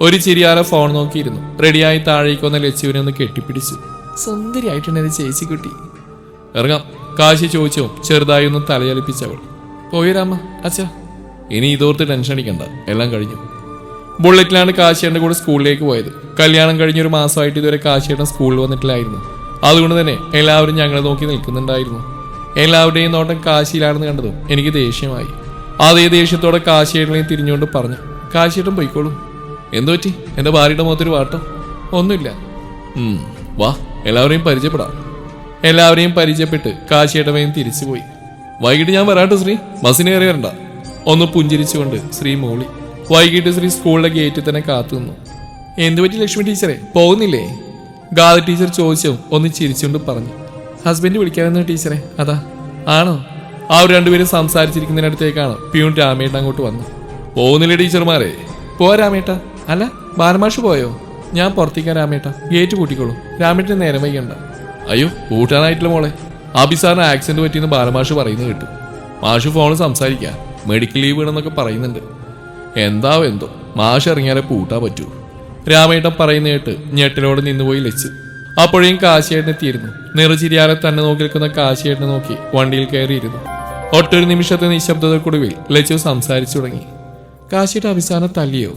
ഒരു ചിരിയാലെ ഫോൺ നോക്കിയിരുന്നു. റെഡിയായി താഴേക്ക് വന്ന ലച്ചുവിനെ ഒന്ന് കെട്ടിപ്പിടിച്ചു. സുന്ദരിയായിട്ടുണ്ട് ചേച്ചി കുട്ടി ഇറങ്ങാം. കാശി ചോദിച്ചോ? ചെറുതായി ഒന്ന് തലചലിപ്പിച്ചവൾ. രാമ അച്ഛാ. ഇനി ഇതോർത്ത് ടെൻഷൻ അടിക്കണ്ട. എല്ലാം കഴിഞ്ഞു. ബുള്ളറ്റിലാണ് കാശിയുടെ കൂടെ സ്കൂളിലേക്ക് പോയത്. കല്യാണം കഴിഞ്ഞ കഴിഞ്ഞൊരു മാസമായിട്ട് ഇതുവരെ കാശിയുടെ സ്കൂളിൽ വന്നിട്ടില്ലായിരുന്നു. അതുകൊണ്ട് തന്നെ എല്ലാവരും ഞങ്ങളെ നോക്കി നിൽക്കുന്നുണ്ടായിരുന്നു. എല്ലാവരുടെയും നോട്ടം കാശിയിലാണെന്ന് കണ്ടതും എനിക്ക് ദേഷ്യമായി. അതേ ദേഷ്യത്തോടെ കാശിയേട്ടനെയും തിരിഞ്ഞുകൊണ്ട് പറഞ്ഞു കാശിയേട്ടൻ പോയിക്കോളും. എന്തു പറ്റി? എന്റെ ഭാര്യയുടെ മുഖത്തൊരു വാട്ടം? ഒന്നുമില്ല. വാ. എല്ലാവരെയും പരിചയപ്പെടാം. എല്ലാവരെയും പരിചയപ്പെട്ട് കാശിയേട്ടവയും തിരിച്ചുപോയി. വൈകിട്ട് ഞാൻ വരാട്ടോ ശ്രീ. ബസ്സിന് കയറി വരണ്ട. ഒന്ന് പുഞ്ചിരിച്ചുകൊണ്ട് ശ്രീ മോളി. വൈകിട്ട് ശ്രീ സ്കൂളിലെ ഗേറ്റിൽ തന്നെ കാത്തു നിന്നു എന്തു പറ്റി ലക്ഷ്മി ടീച്ചറെ? പോകുന്നില്ലേ? ഗാദ ടീച്ചർ ചോദിച്ചു ഒന്ന് ചിരിച്ചുകൊണ്ട് പറഞ്ഞു. ഹസ്ബൻഡ് വിളിക്കാമെന്ന് ടീച്ചറെ. അതാ. ആണോ? ആ ഒരു രണ്ടുപേരും സംസാരിച്ചിരിക്കുന്നതിനടുത്തേക്കാണ് പ്യൂൺ രാമേട്ട അങ്ങോട്ട് വന്നു പോകുന്നില്ലേ ടീച്ചർമാരെ? പോ രാമേട്ട. അല്ല ബാലമാഷ് പോയോ? ഞാൻ പുറത്തേക്കാ രാമേട്ട. ഗേറ്റ് പൂട്ടിക്കോളൂ. രാമേട്ടന് നേരം വൈകണ്ട അയ്യോ കൂട്ടാനായിട്ടില്ല മോളെ. അഭിസാറിന് ആക്സിഡന്റ് പറ്റിയെന്ന് ബാലമാഷ് പറയുന്നത് കേട്ടു. മാഷ് ഫോണിൽ സംസാരിക്കാം. മെഡിക്കൽ ലീവ് വേണമെന്നൊക്കെ പറയുന്നുണ്ട്. എന്താവോ എന്തോ. മാഷ് ഇറങ്ങിയാലേ പൂട്ടാൻ പറ്റൂ. രാമേട്ടൻ പറയുന്ന കേട്ട് ഞെട്ടിനോട് നിന്നുപോയി ലച്ച്. അപ്പോഴേയും കാശിയേട്ടൻ എത്തിയിരുന്നു. നിറചിരിയാലെ തന്നെ നോക്കി നിൽക്കുന്ന കാശിയേട്ടനെ നോക്കി വണ്ടിയിൽ കയറിയിരുന്നു. ഒട്ടൊരു നിമിഷത്തെ നിശബ്ദതക്കൊടുവിൽ ലച്ചു സംസാരിച്ചു തുടങ്ങി. കാശിയുടെ അഭിസാനം തല്ലിയോ?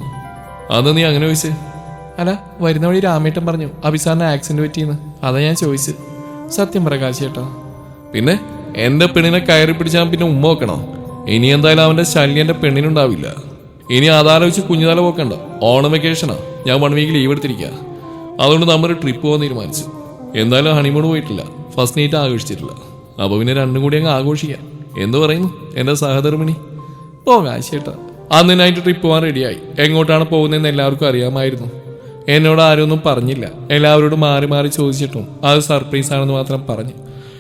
അന്ന് നീ അങ്ങനെ ചോദിച്ചു? അല്ല വരുന്ന വഴി രാമേട്ടൻ പറഞ്ഞു അഭിസാറിന് ആക്സിഡന്റ് പറ്റിയെന്ന്. അതാ ഞാൻ ചോദിച്ചു സത്യം പ്രകാശ് ചേട്ടാ പിന്നെ എന്റെ പെണ്ണിനെ കയറി പിടിച്ചാൽ പിന്നെ ഉമ്മ വെക്കണോ? ഇനി എന്തായാലും അവന്റെ ശല്യം എന്റെ പെണ്ണിനുണ്ടാവില്ല. ഇനി അതാലോചിച്ച് കുഞ്ഞുനാല പോക്കണ്ട ഓണം വെക്കേഷനാ ഞാൻ വൺ വീക്ക് ലീവ് എടുത്തിരിക്കുക അതുകൊണ്ട് നമ്മൾ ട്രിപ്പ് പോകാൻ തീരുമാനിച്ചു. എന്തായാലും ഹണിമൂൺ പോയിട്ടില്ല. ഫസ്റ്റ് നൈറ്റ് ആഘോഷിച്ചിട്ടില്ല. അപ്പൊ പിന്നെ രണ്ടും കൂടി അങ്ങ് ആഘോഷിക്കാം. എന്ത് പറയുന്നു? എന്റെ സഹധർമ്മിണി. പോകാശേട്ടാ അന്ന് നൈറ്റ് ട്രിപ്പ് പോകാൻ റെഡിയായി എങ്ങോട്ടാണ് പോകുന്നതെന്ന് എല്ലാവർക്കും അറിയാമായിരുന്നു. എന്നോട് ആരും ഒന്നും പറഞ്ഞില്ല. എല്ലാവരോടും മാറി മാറി ചോദിച്ചിട്ടും അത് സർപ്രൈസ് ആണെന്ന് മാത്രം പറഞ്ഞു.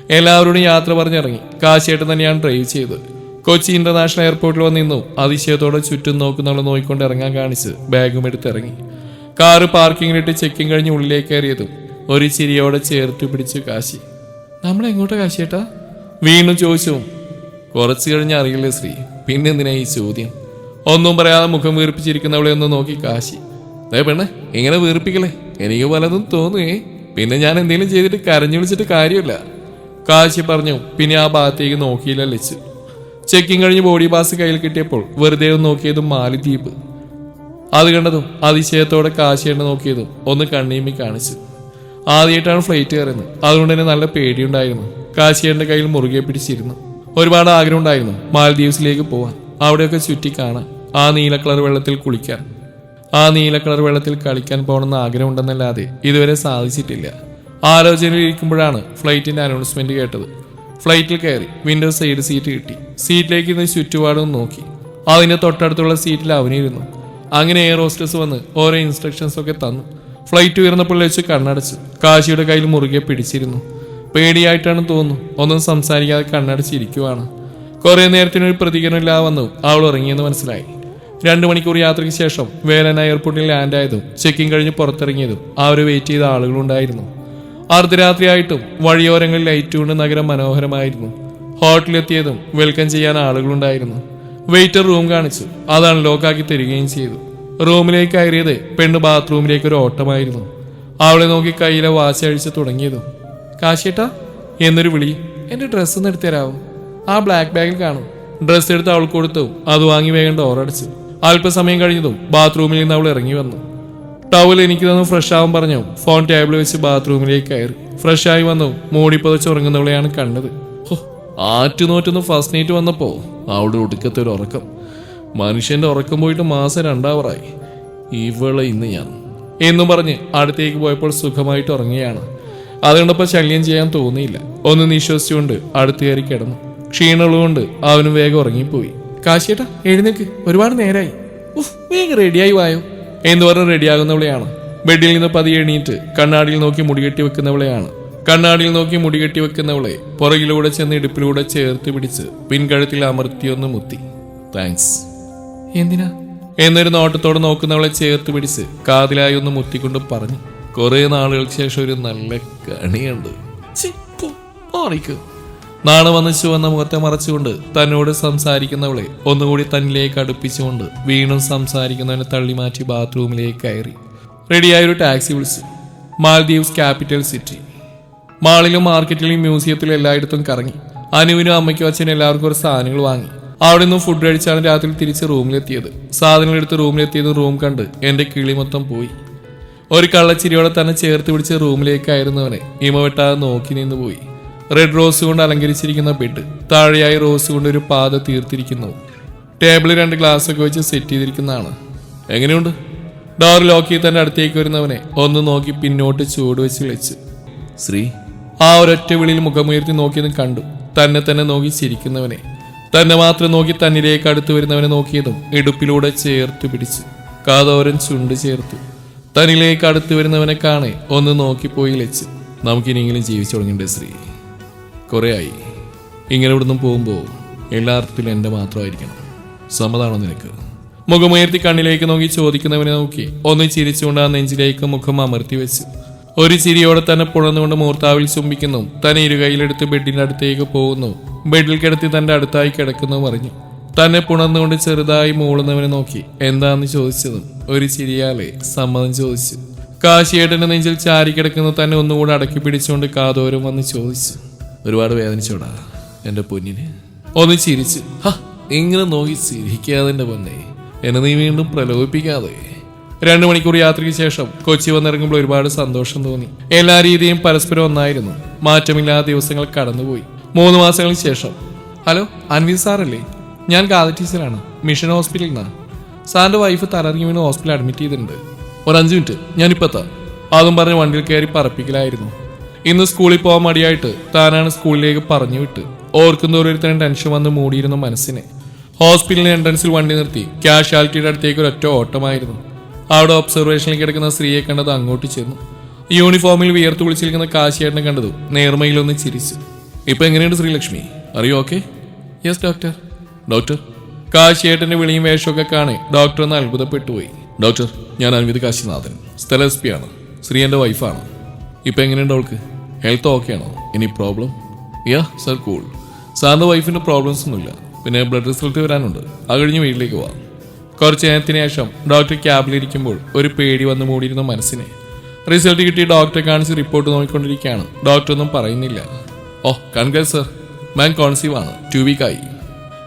എല്ലാവരോടും യാത്ര പറഞ്ഞിറങ്ങി. കാശിയായിട്ട് തന്നെയാണ് ഡ്രൈവ് ചെയ്തത്. കൊച്ചി ഇന്റർനാഷണൽ എയർപോർട്ടിൽ വന്ന് നിന്നു അതിശയത്തോടെ ചുറ്റും നോക്കുന്നവളെ നോക്കിക്കൊണ്ട് ഇറങ്ങാൻ കാണിച്ച് ബാഗും എടുത്ത് ഇറങ്ങി കാറ് പാർക്കിങ്ങിലിട്ട് ചെക്കിങ് കഴിഞ്ഞ് ഉള്ളിലേക്ക് കയറിയതും ഒരു ചിരിയോടെ ചേർത്ത് പിടിച്ചു കാശി. നമ്മൾ എങ്ങോട്ടാ കാശിയേട്ടാ? വീണ്ടും ചോദിച്ചു കുറച്ചു കഴിഞ്ഞ് അറിയില്ല ശ്രീ? പിന്നെന്തിനാ ഈ ചോദ്യം? ഒന്നും പറയാതെ മുഖം വീർപ്പിച്ചിരിക്കുന്നവളെ ഒന്ന് നോക്കി കാശി. ദേ പെണ്ണെ ഇങ്ങനെ വീർപ്പിക്കലേ എനിക്ക് പലതും തോന്നുകേ പിന്നെ ഞാൻ എന്തെങ്കിലും ചെയ്തിട്ട് കരഞ്ഞു വിളിച്ചിട്ട് കാര്യമില്ല. കാശി പറഞ്ഞു പിന്നെ ആ ഭാഗത്തേക്ക് നോക്കിയില്ല ലച്ച് ചെക്കിങ് കഴിഞ്ഞ് ബോഡി പാസ് കയ്യിൽ കിട്ടിയപ്പോൾ വെറുതെ ഒന്ന് നോക്കിയതും മാലിദ്വീപ്. അത് കണ്ടതും അതിശയത്തോടെ കാശിയെണ്ണ നോക്കിയതും ഒന്ന് കണ്ണീമി കാണിച്ചു. ആദ്യമായിട്ടാണ് ഫ്ലൈറ്റ് കയറുന്നത്. അതുകൊണ്ട് തന്നെ നല്ല പേടിയുണ്ടായിരുന്നു. കാശിയേട്ടന്റെ കയ്യിൽ മുറുകെ പിടിച്ചിരുന്നു. ഒരുപാട് ആഗ്രഹം ഉണ്ടായിരുന്നു മാലദ്വീപ്സിലേക്ക് പോവാൻ. അവിടെയൊക്കെ ചുറ്റി കാണാൻ. ആ നീല കളർ വെള്ളത്തിൽ കുളിക്കാൻ. ആ നീല കളർ വെള്ളത്തിൽ കളിക്കാൻ പോകണമെന്ന് ആഗ്രഹമുണ്ടെന്നല്ലാതെ ഇതുവരെ സാധിച്ചിട്ടില്ല. ആലോചനയിൽ ഇരിക്കുമ്പോഴാണ് ഫ്ലൈറ്റിന്റെ അനൗൺസ്മെന്റ് കേട്ടത്. ഫ്ലൈറ്റിൽ കയറി വിൻഡോ സൈഡ് സീറ്റ് കിട്ടി. സീറ്റിലേക്ക് ഇന്ന് ചുറ്റുപാടും നോക്കി. അതിന്റെ തൊട്ടടുത്തുള്ള സീറ്റിൽ അവനിരുന്നു അങ്ങനെ എയർ ഹോസ്റ്റസ് വന്ന് ഓരോ ഇൻസ്ട്രക്ഷൻസ് ഒക്കെ തന്നു. ഫ്ലൈറ്റ് ഉയർന്നപ്പോൾ വെച്ച് കണ്ണടച്ചു കാശിയുടെ കയ്യിൽ മുറുകെ പിടിച്ചിരുന്നു. പേടിയായിട്ടാണ് തോന്നുന്നു ഒന്നും സംസാരിക്കാതെ കണ്ണടച്ചിരിക്കുവാണ്. കുറെ നേരത്തിനൊരു പ്രതികരണമില്ലാതെ വന്നു. അവൾ ഉറങ്ങിയെന്ന് മനസ്സിലായി. രണ്ടു മണിക്കൂർ യാത്രയ്ക്ക് ശേഷം വേലന എയർപോർട്ടിൽ ലാൻഡ് ആയതും ചെക്കിംഗ് കഴിഞ്ഞ് പുറത്തിറങ്ങിയതും അവരെ വെയിറ്റ് ചെയ്ത ആളുകളുണ്ടായിരുന്നു അർദ്ധരാത്രിയായിട്ടും വഴിയോരങ്ങളിൽ ലൈറ്റ് കൊണ്ട് നഗരം മനോഹരമായിരുന്നു. ഹോട്ടലിലെത്തിയതും വെൽക്കം ചെയ്യാൻ ആളുകളുണ്ടായിരുന്നു വെയിറ്റർ റൂം കാണിച്ചു അതാണ് ലോക്കാക്കി തരികയും ചെയ്തു റൂമിലേക്ക് കയറിയത് പെണ്ണ് ബാത്റൂമിലേക്ക് ഒരു ഓട്ടമായിരുന്നു. അവളെ നോക്കി കയ്യിലെ വാശ അഴിച്ച് തുടങ്ങിയതും കാശിയേട്ടാ എന്നൊരു വിളി എന്റെ ഡ്രസ്സ് ഒന്ന് എടുത്തു തരാമോ ആ ബ്ലാക്ക് ബാഗിൽ കാണും. ഡ്രസ്സ് എടുത്ത് അവൾ കൊടുത്തു അത് വാങ്ങി വേഗം ഡോറടിച്ചു അല്പസമയം കഴിഞ്ഞതും ബാത്റൂമിൽ നിന്ന് അവൾ ഇറങ്ങി വന്നു. ടവൽ എനിക്ക് തന്നു ഫ്രഷ് ആവാൻ പറഞ്ഞു. ഫോൺ ടേബിളിൽ വെച്ച് ബാത്റൂമിലേക്ക് കയറി. ഫ്രഷ് ആയി വന്നു. മൂടി പുതച്ച് ഉറങ്ങുന്നവളെയാണ് കണ്ടത്. ആറ്റുനോറ്റുന്ന് ഫസ്റ്റ് നൈറ്റ് വന്നപ്പോ അവളുടെ ഒടുക്കത്തെ ഒരു ഉറക്കം. മനുഷ്യന്റെ ഉറക്കം പോയിട്ട് മാസം രണ്ടാവറായി. ഇവളെ ഇന്ന് ഞാൻ. എന്നും പറഞ്ഞ് അടുത്തേക്ക് പോയപ്പോൾ സുഖമായിട്ട് ഉറങ്ങുകയാണ്. അതുകൊണ്ടപ്പോൾ ശല്യം ചെയ്യാൻ തോന്നിയില്ല. ഒന്ന് നിശ്വസിച്ചുകൊണ്ട് അടുത്ത് കയറി കിടന്നു. ക്ഷീണമുള്ളതുകൊണ്ട് അവനും വേഗം ഉറങ്ങിപ്പോയി. കാശിയേട്ടാ എഴുന്നേക്ക് ഒരുപാട് നേരായി. വേഗം റെഡിയായി വായോ. എന്ന് പറഞ്ഞ് റെഡിയാകുന്നവളെയാണ് ബെഡിൽ നിന്ന് പതിയെ എണീറ്റ് കണ്ണാടിയിൽ നോക്കി മുടികെട്ടി വെക്കുന്നവളെയാണ്. കണ്ണാടിയിൽ നോക്കി മുടികെട്ടി വെക്കുന്നവളെ പുറകിലൂടെ ചെന്ന് ഇടുപ്പിലൂടെ ചേർത്ത് പിടിച്ച് പിൻകഴുത്തിൽ അമർത്തിയൊന്ന് മുത്തി. താങ്ക്സ് എന്തിനാ? എന്നൊരു നോട്ടത്തോടെ നോക്കുന്നവളെ ചേർത്ത് പിടിച്ച് കാതിലായി ഒന്ന് മുത്തിക്കൊണ്ട് പറഞ്ഞു. കുറെ നാളുകൾക്ക് ശേഷം ഒരു നല്ല കണിയുണ്ട്. നാളെ വന്ന് മുഖത്തെ മറച്ചുകൊണ്ട് തന്നോട് സംസാരിക്കുന്നവളെ ഒന്നുകൂടി തന്നിലേക്ക് അടുപ്പിച്ചുകൊണ്ട് വീണ്ടും സംസാരിക്കുന്നവനെ തള്ളി മാറ്റി ബാത്റൂമിലേക്ക് കയറി. റെഡിയായ ഒരു ടാക്സി വിളിച്ചു. Maldives capital city. മാളിലും മാർക്കറ്റിലും മ്യൂസിയത്തിലും എല്ലായിടത്തും കറങ്ങി. അനുവിനും അമ്മയ്ക്കും അച്ഛനും എല്ലാവർക്കും ഒരു സാധനങ്ങൾ വാങ്ങി. അവിടെ നിന്നും ഫുഡ് കഴിച്ചാണ് രാത്രി തിരിച്ച് റൂമിലെത്തിയത്. സാധനങ്ങൾ എടുത്ത് റൂമിലെത്തിയത് റൂം കണ്ട് എന്റെ കിളി മൊത്തം പോയി. ഒരു കള്ളച്ചിരിയോടെ തന്നെ ചേർത്ത് പിടിച്ച് റൂമിലേക്കായിരുന്നവനെ ഇമ വെട്ടാതെ നോക്കി നിന്ന് പോയി. റെഡ് റോസ് കൊണ്ട് അലങ്കരിച്ചിരിക്കുന്ന ബെഡ് താഴെയായി റോസ് കൊണ്ട് ഒരു പാത തീർത്തിരിക്കുന്നു. ടേബിളിൽ രണ്ട് ഗ്ലാസ് ഒക്കെ വെച്ച് സെറ്റ് ചെയ്തിരിക്കുന്നതാണ്. എങ്ങനെയുണ്ട്? ഡോർ ലോക്ക് ചെയ്ത് തന്റെ അടുത്തേക്ക് വരുന്നവനെ ഒന്ന് നോക്കി പിന്നോട്ട് ചൂട് വെച്ച് വിളിച്ചു. ശ്രീ? ആ ഒരൊറ്റ വിളിയിൽ മുഖമുയർത്തി നോക്കിയതും കണ്ടു. തന്നെ തന്നെ നോക്കി ചിരിക്കുന്നവനെ. തന്നെ മാത്രം നോക്കി തന്നിലേക്ക് അടുത്ത് വരുന്നവനെ നോക്കിയതും ഇടുപ്പിലൂടെ ചേർത്ത് പിടിച്ച്. കാതോരൻ ചുണ്ട് ചേർത്തു. തന്നിലേക്ക് അടുത്ത് വരുന്നവനെ കാണെ ഒന്ന് നോക്കിപ്പോയി ലച്ച്. നമുക്കിനിയെങ്കിലും ജീവിച്ചു തുടങ്ങിയിട്ടുണ്ട് ശ്രീ? കുറേ ആയി ഇങ്ങനെ ഇവിടുന്ന് പോകുമ്പോൾ എല്ലാ അർത്ഥത്തിലും എന്റെ മാത്രമായിരിക്കണം. സമ്മതാണോ നിനക്ക്? മുഖമുയർത്തി കണ്ണിലേക്ക് നോക്കി ചോദിക്കുന്നവനെ നോക്കി. ഒന്ന് ചിരിച്ചുകൊണ്ട് ആ നെഞ്ചിലേക്ക് മുഖം അമർത്തി വെച്ചു. ഒരു ചിരിയോടെ തന്നെ പുണർന്നുകൊണ്ട് മൂർത്താവിൽ ചുംബിക്കുന്നു. തന്നെ ഇരു ഇരുകൈയിലെടുത്ത് ബെഡിന്റെ അടുത്തേക്ക് പോകുന്നു. ബെഡിൽ കിടത്തി തന്റെ അടുത്തായി കിടക്കുന്നു പറഞ്ഞു. തന്നെ പുണർന്നുകൊണ്ട് ചെറുതായി മൂളുന്നവനെ നോക്കി. എന്താന്ന് ചോദിച്ചതും ഒരു ചിരിയാലെ സമ്മതം ചോദിച്ചു. കാശിയേട്ടന്റെ നെഞ്ചിൽ ചാരി കിടക്കുന്ന തന്നെ ഒന്നുകൂടെ അടക്കി പിടിച്ചുകൊണ്ട് കാതോരം വന്ന് ചോദിച്ചു. ഒരുപാട് വേദനിച്ചോടാ എന്റെ പൊന്നിന്. ഒന്ന് ചിരിച്ച് ഹാ ഇങ്ങനെ നോക്കി ചിരിക്കാതെ എന്റെ പൊന്നെ. എന്നെ നീ വീണ്ടും പ്രലോഭിപ്പിക്കാതെ. രണ്ടു മണിക്കൂർ യാത്രയ്ക്ക് ശേഷം കൊച്ചി വന്നിറങ്ങുമ്പോൾ ഒരുപാട് സന്തോഷം തോന്നി. എല്ലാ രീതിയും പരസ്പരം ഒന്നായിരുന്നു. മാറ്റമില്ലാത്ത ദിവസങ്ങൾ കടന്നുപോയി. മൂന്ന് മാസങ്ങൾക്ക് ശേഷം. ഹലോ അൻവി സാറല്ലേ? ഞാൻ ഗാദ ടീച്ചറാണ്. മിഷൻ ഹോസ്പിറ്റലിൽ നിന്നാണ്. സാറിന്റെ വൈഫ് തലറിഞ്ഞു വീണ് ഹോസ്പിറ്റലിൽ അഡ്മിറ്റ് ചെയ്തിട്ടുണ്ട്. ഒരു അഞ്ച് മിനിറ്റ്. ഞാനിപ്പോൾ അതും പറഞ്ഞ് വണ്ടിയിൽ കയറി പറപ്പിക്കലായിരുന്നു. ഇന്ന് സ്കൂളിൽ പോകാൻ മടിയായിട്ട് താനാണ് സ്കൂളിലേക്ക് പറഞ്ഞു വിട്ട്. ഓർക്കുന്നോരോരുത്തരും ടെൻഷൻ വന്ന് മൂടിയിരുന്ന മനസ്സിനെ. ഹോസ്പിറ്റലിന് എൻട്രൻസിൽ വണ്ടി നിർത്തി ക്യാഷ്വാലിറ്റിയുടെ അടുത്തേക്ക് ഒരൊറ്റ ഓട്ടമായിരുന്നു. അവിടെ ഒബ്സർവേഷനിൽ കിടക്കുന്ന സ്ത്രീയെ കണ്ടത് അങ്ങോട്ട് ചെന്നു. യൂണിഫോമിൽ വിയർത്തു വിളിച്ചിരിക്കുന്ന കാശിയേട്ടനെ കണ്ടതു നേർമയിലൊന്ന് ചിരിച്ചു. ഇപ്പൊ എങ്ങനെയുണ്ട് ശ്രീലക്ഷ്മി? അറിയോ ഓക്കെ യെസ് ഡോക്ടർ ഡോക്ടർ കാശിയേട്ടന്റെ വിളിയും വേഷമൊക്കെ കാണെ ഡോക്ടർ ഒന്ന് അത്ഭുതപ്പെട്ടു പോയി ഡോക്ടർ ഞാൻ അൻവിത് കാശിനാഥൻ. സ്ഥല എസ് പി ആണ്. ശ്രീ എന്റെ വൈഫാണ് ഇപ്പൊ എങ്ങനെയുണ്ട് അവൾക്ക്? ഹെൽത്ത് ഓക്കെ ആണോ? Any problem ya sir cool സാറിന്റെ വൈഫിന് പ്രോബ്ലംസ് ഒന്നുമില്ല. പിന്നെ ബ്ലഡ് റിസൾട്ട് വരാനുണ്ട്. അത് കഴിഞ്ഞ് വീട്ടിലേക്ക് പോവാം. കുറച്ച് നേരത്തിന് ശേഷം ഡോക്ടർ ക്യാബിലിരിക്കുമ്പോൾ ഒരു പേടി വന്ന് മൂടിയിരുന്ന മനസ്സിനെ. റിസൾട്ട് കിട്ടി ഡോക്ടറെ കാണിച്ച് റിപ്പോർട്ട് നോക്കിക്കൊണ്ടിരിക്കുകയാണ്. ഡോക്ടർ ഒന്നും പറയുന്നില്ല. ഓ കൺഗ്രസ് സർ മാൻ കോൺസീവ് ആണ്. ടു വീക്കായി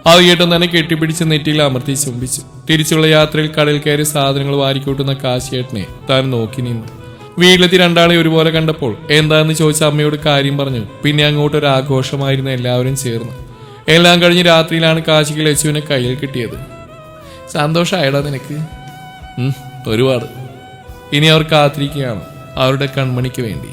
അത് കേട്ടും തന്നെ കെട്ടിപ്പിടിച്ച് നെറ്റിയിൽ അമർത്തി ചുംബിച്ചു. തിരിച്ചുള്ള യാത്രയിൽ കടയിൽ കയറി സാധനങ്ങൾ വാരിക്കൂട്ടുന്ന കാശിയേട്ടനെ താൻ നോക്കി നിന്നു. വീട്ടിലെത്തി രണ്ടാളെ ഒരുപോലെ കണ്ടപ്പോൾ എന്താന്ന് ചോദിച്ച അമ്മയോട് കാര്യം പറഞ്ഞു. പിന്നെ അങ്ങോട്ട് ഒരു ആഘോഷമായിരുന്നു എല്ലാവരും ചേർന്ന്. എല്ലാം കഴിഞ്ഞ് രാത്രിയിലാണ് കാശിക്ക് ലച്ചുവിനെ കയ്യിൽ കിട്ടിയത്. സന്തോഷമായടാ നിനക്ക്. ഒരുപാട്. ഇനി അവർ കാത്തിരിക്കുകയാണ്. അവരുടെ കൺമണിക്ക് വേണ്ടി.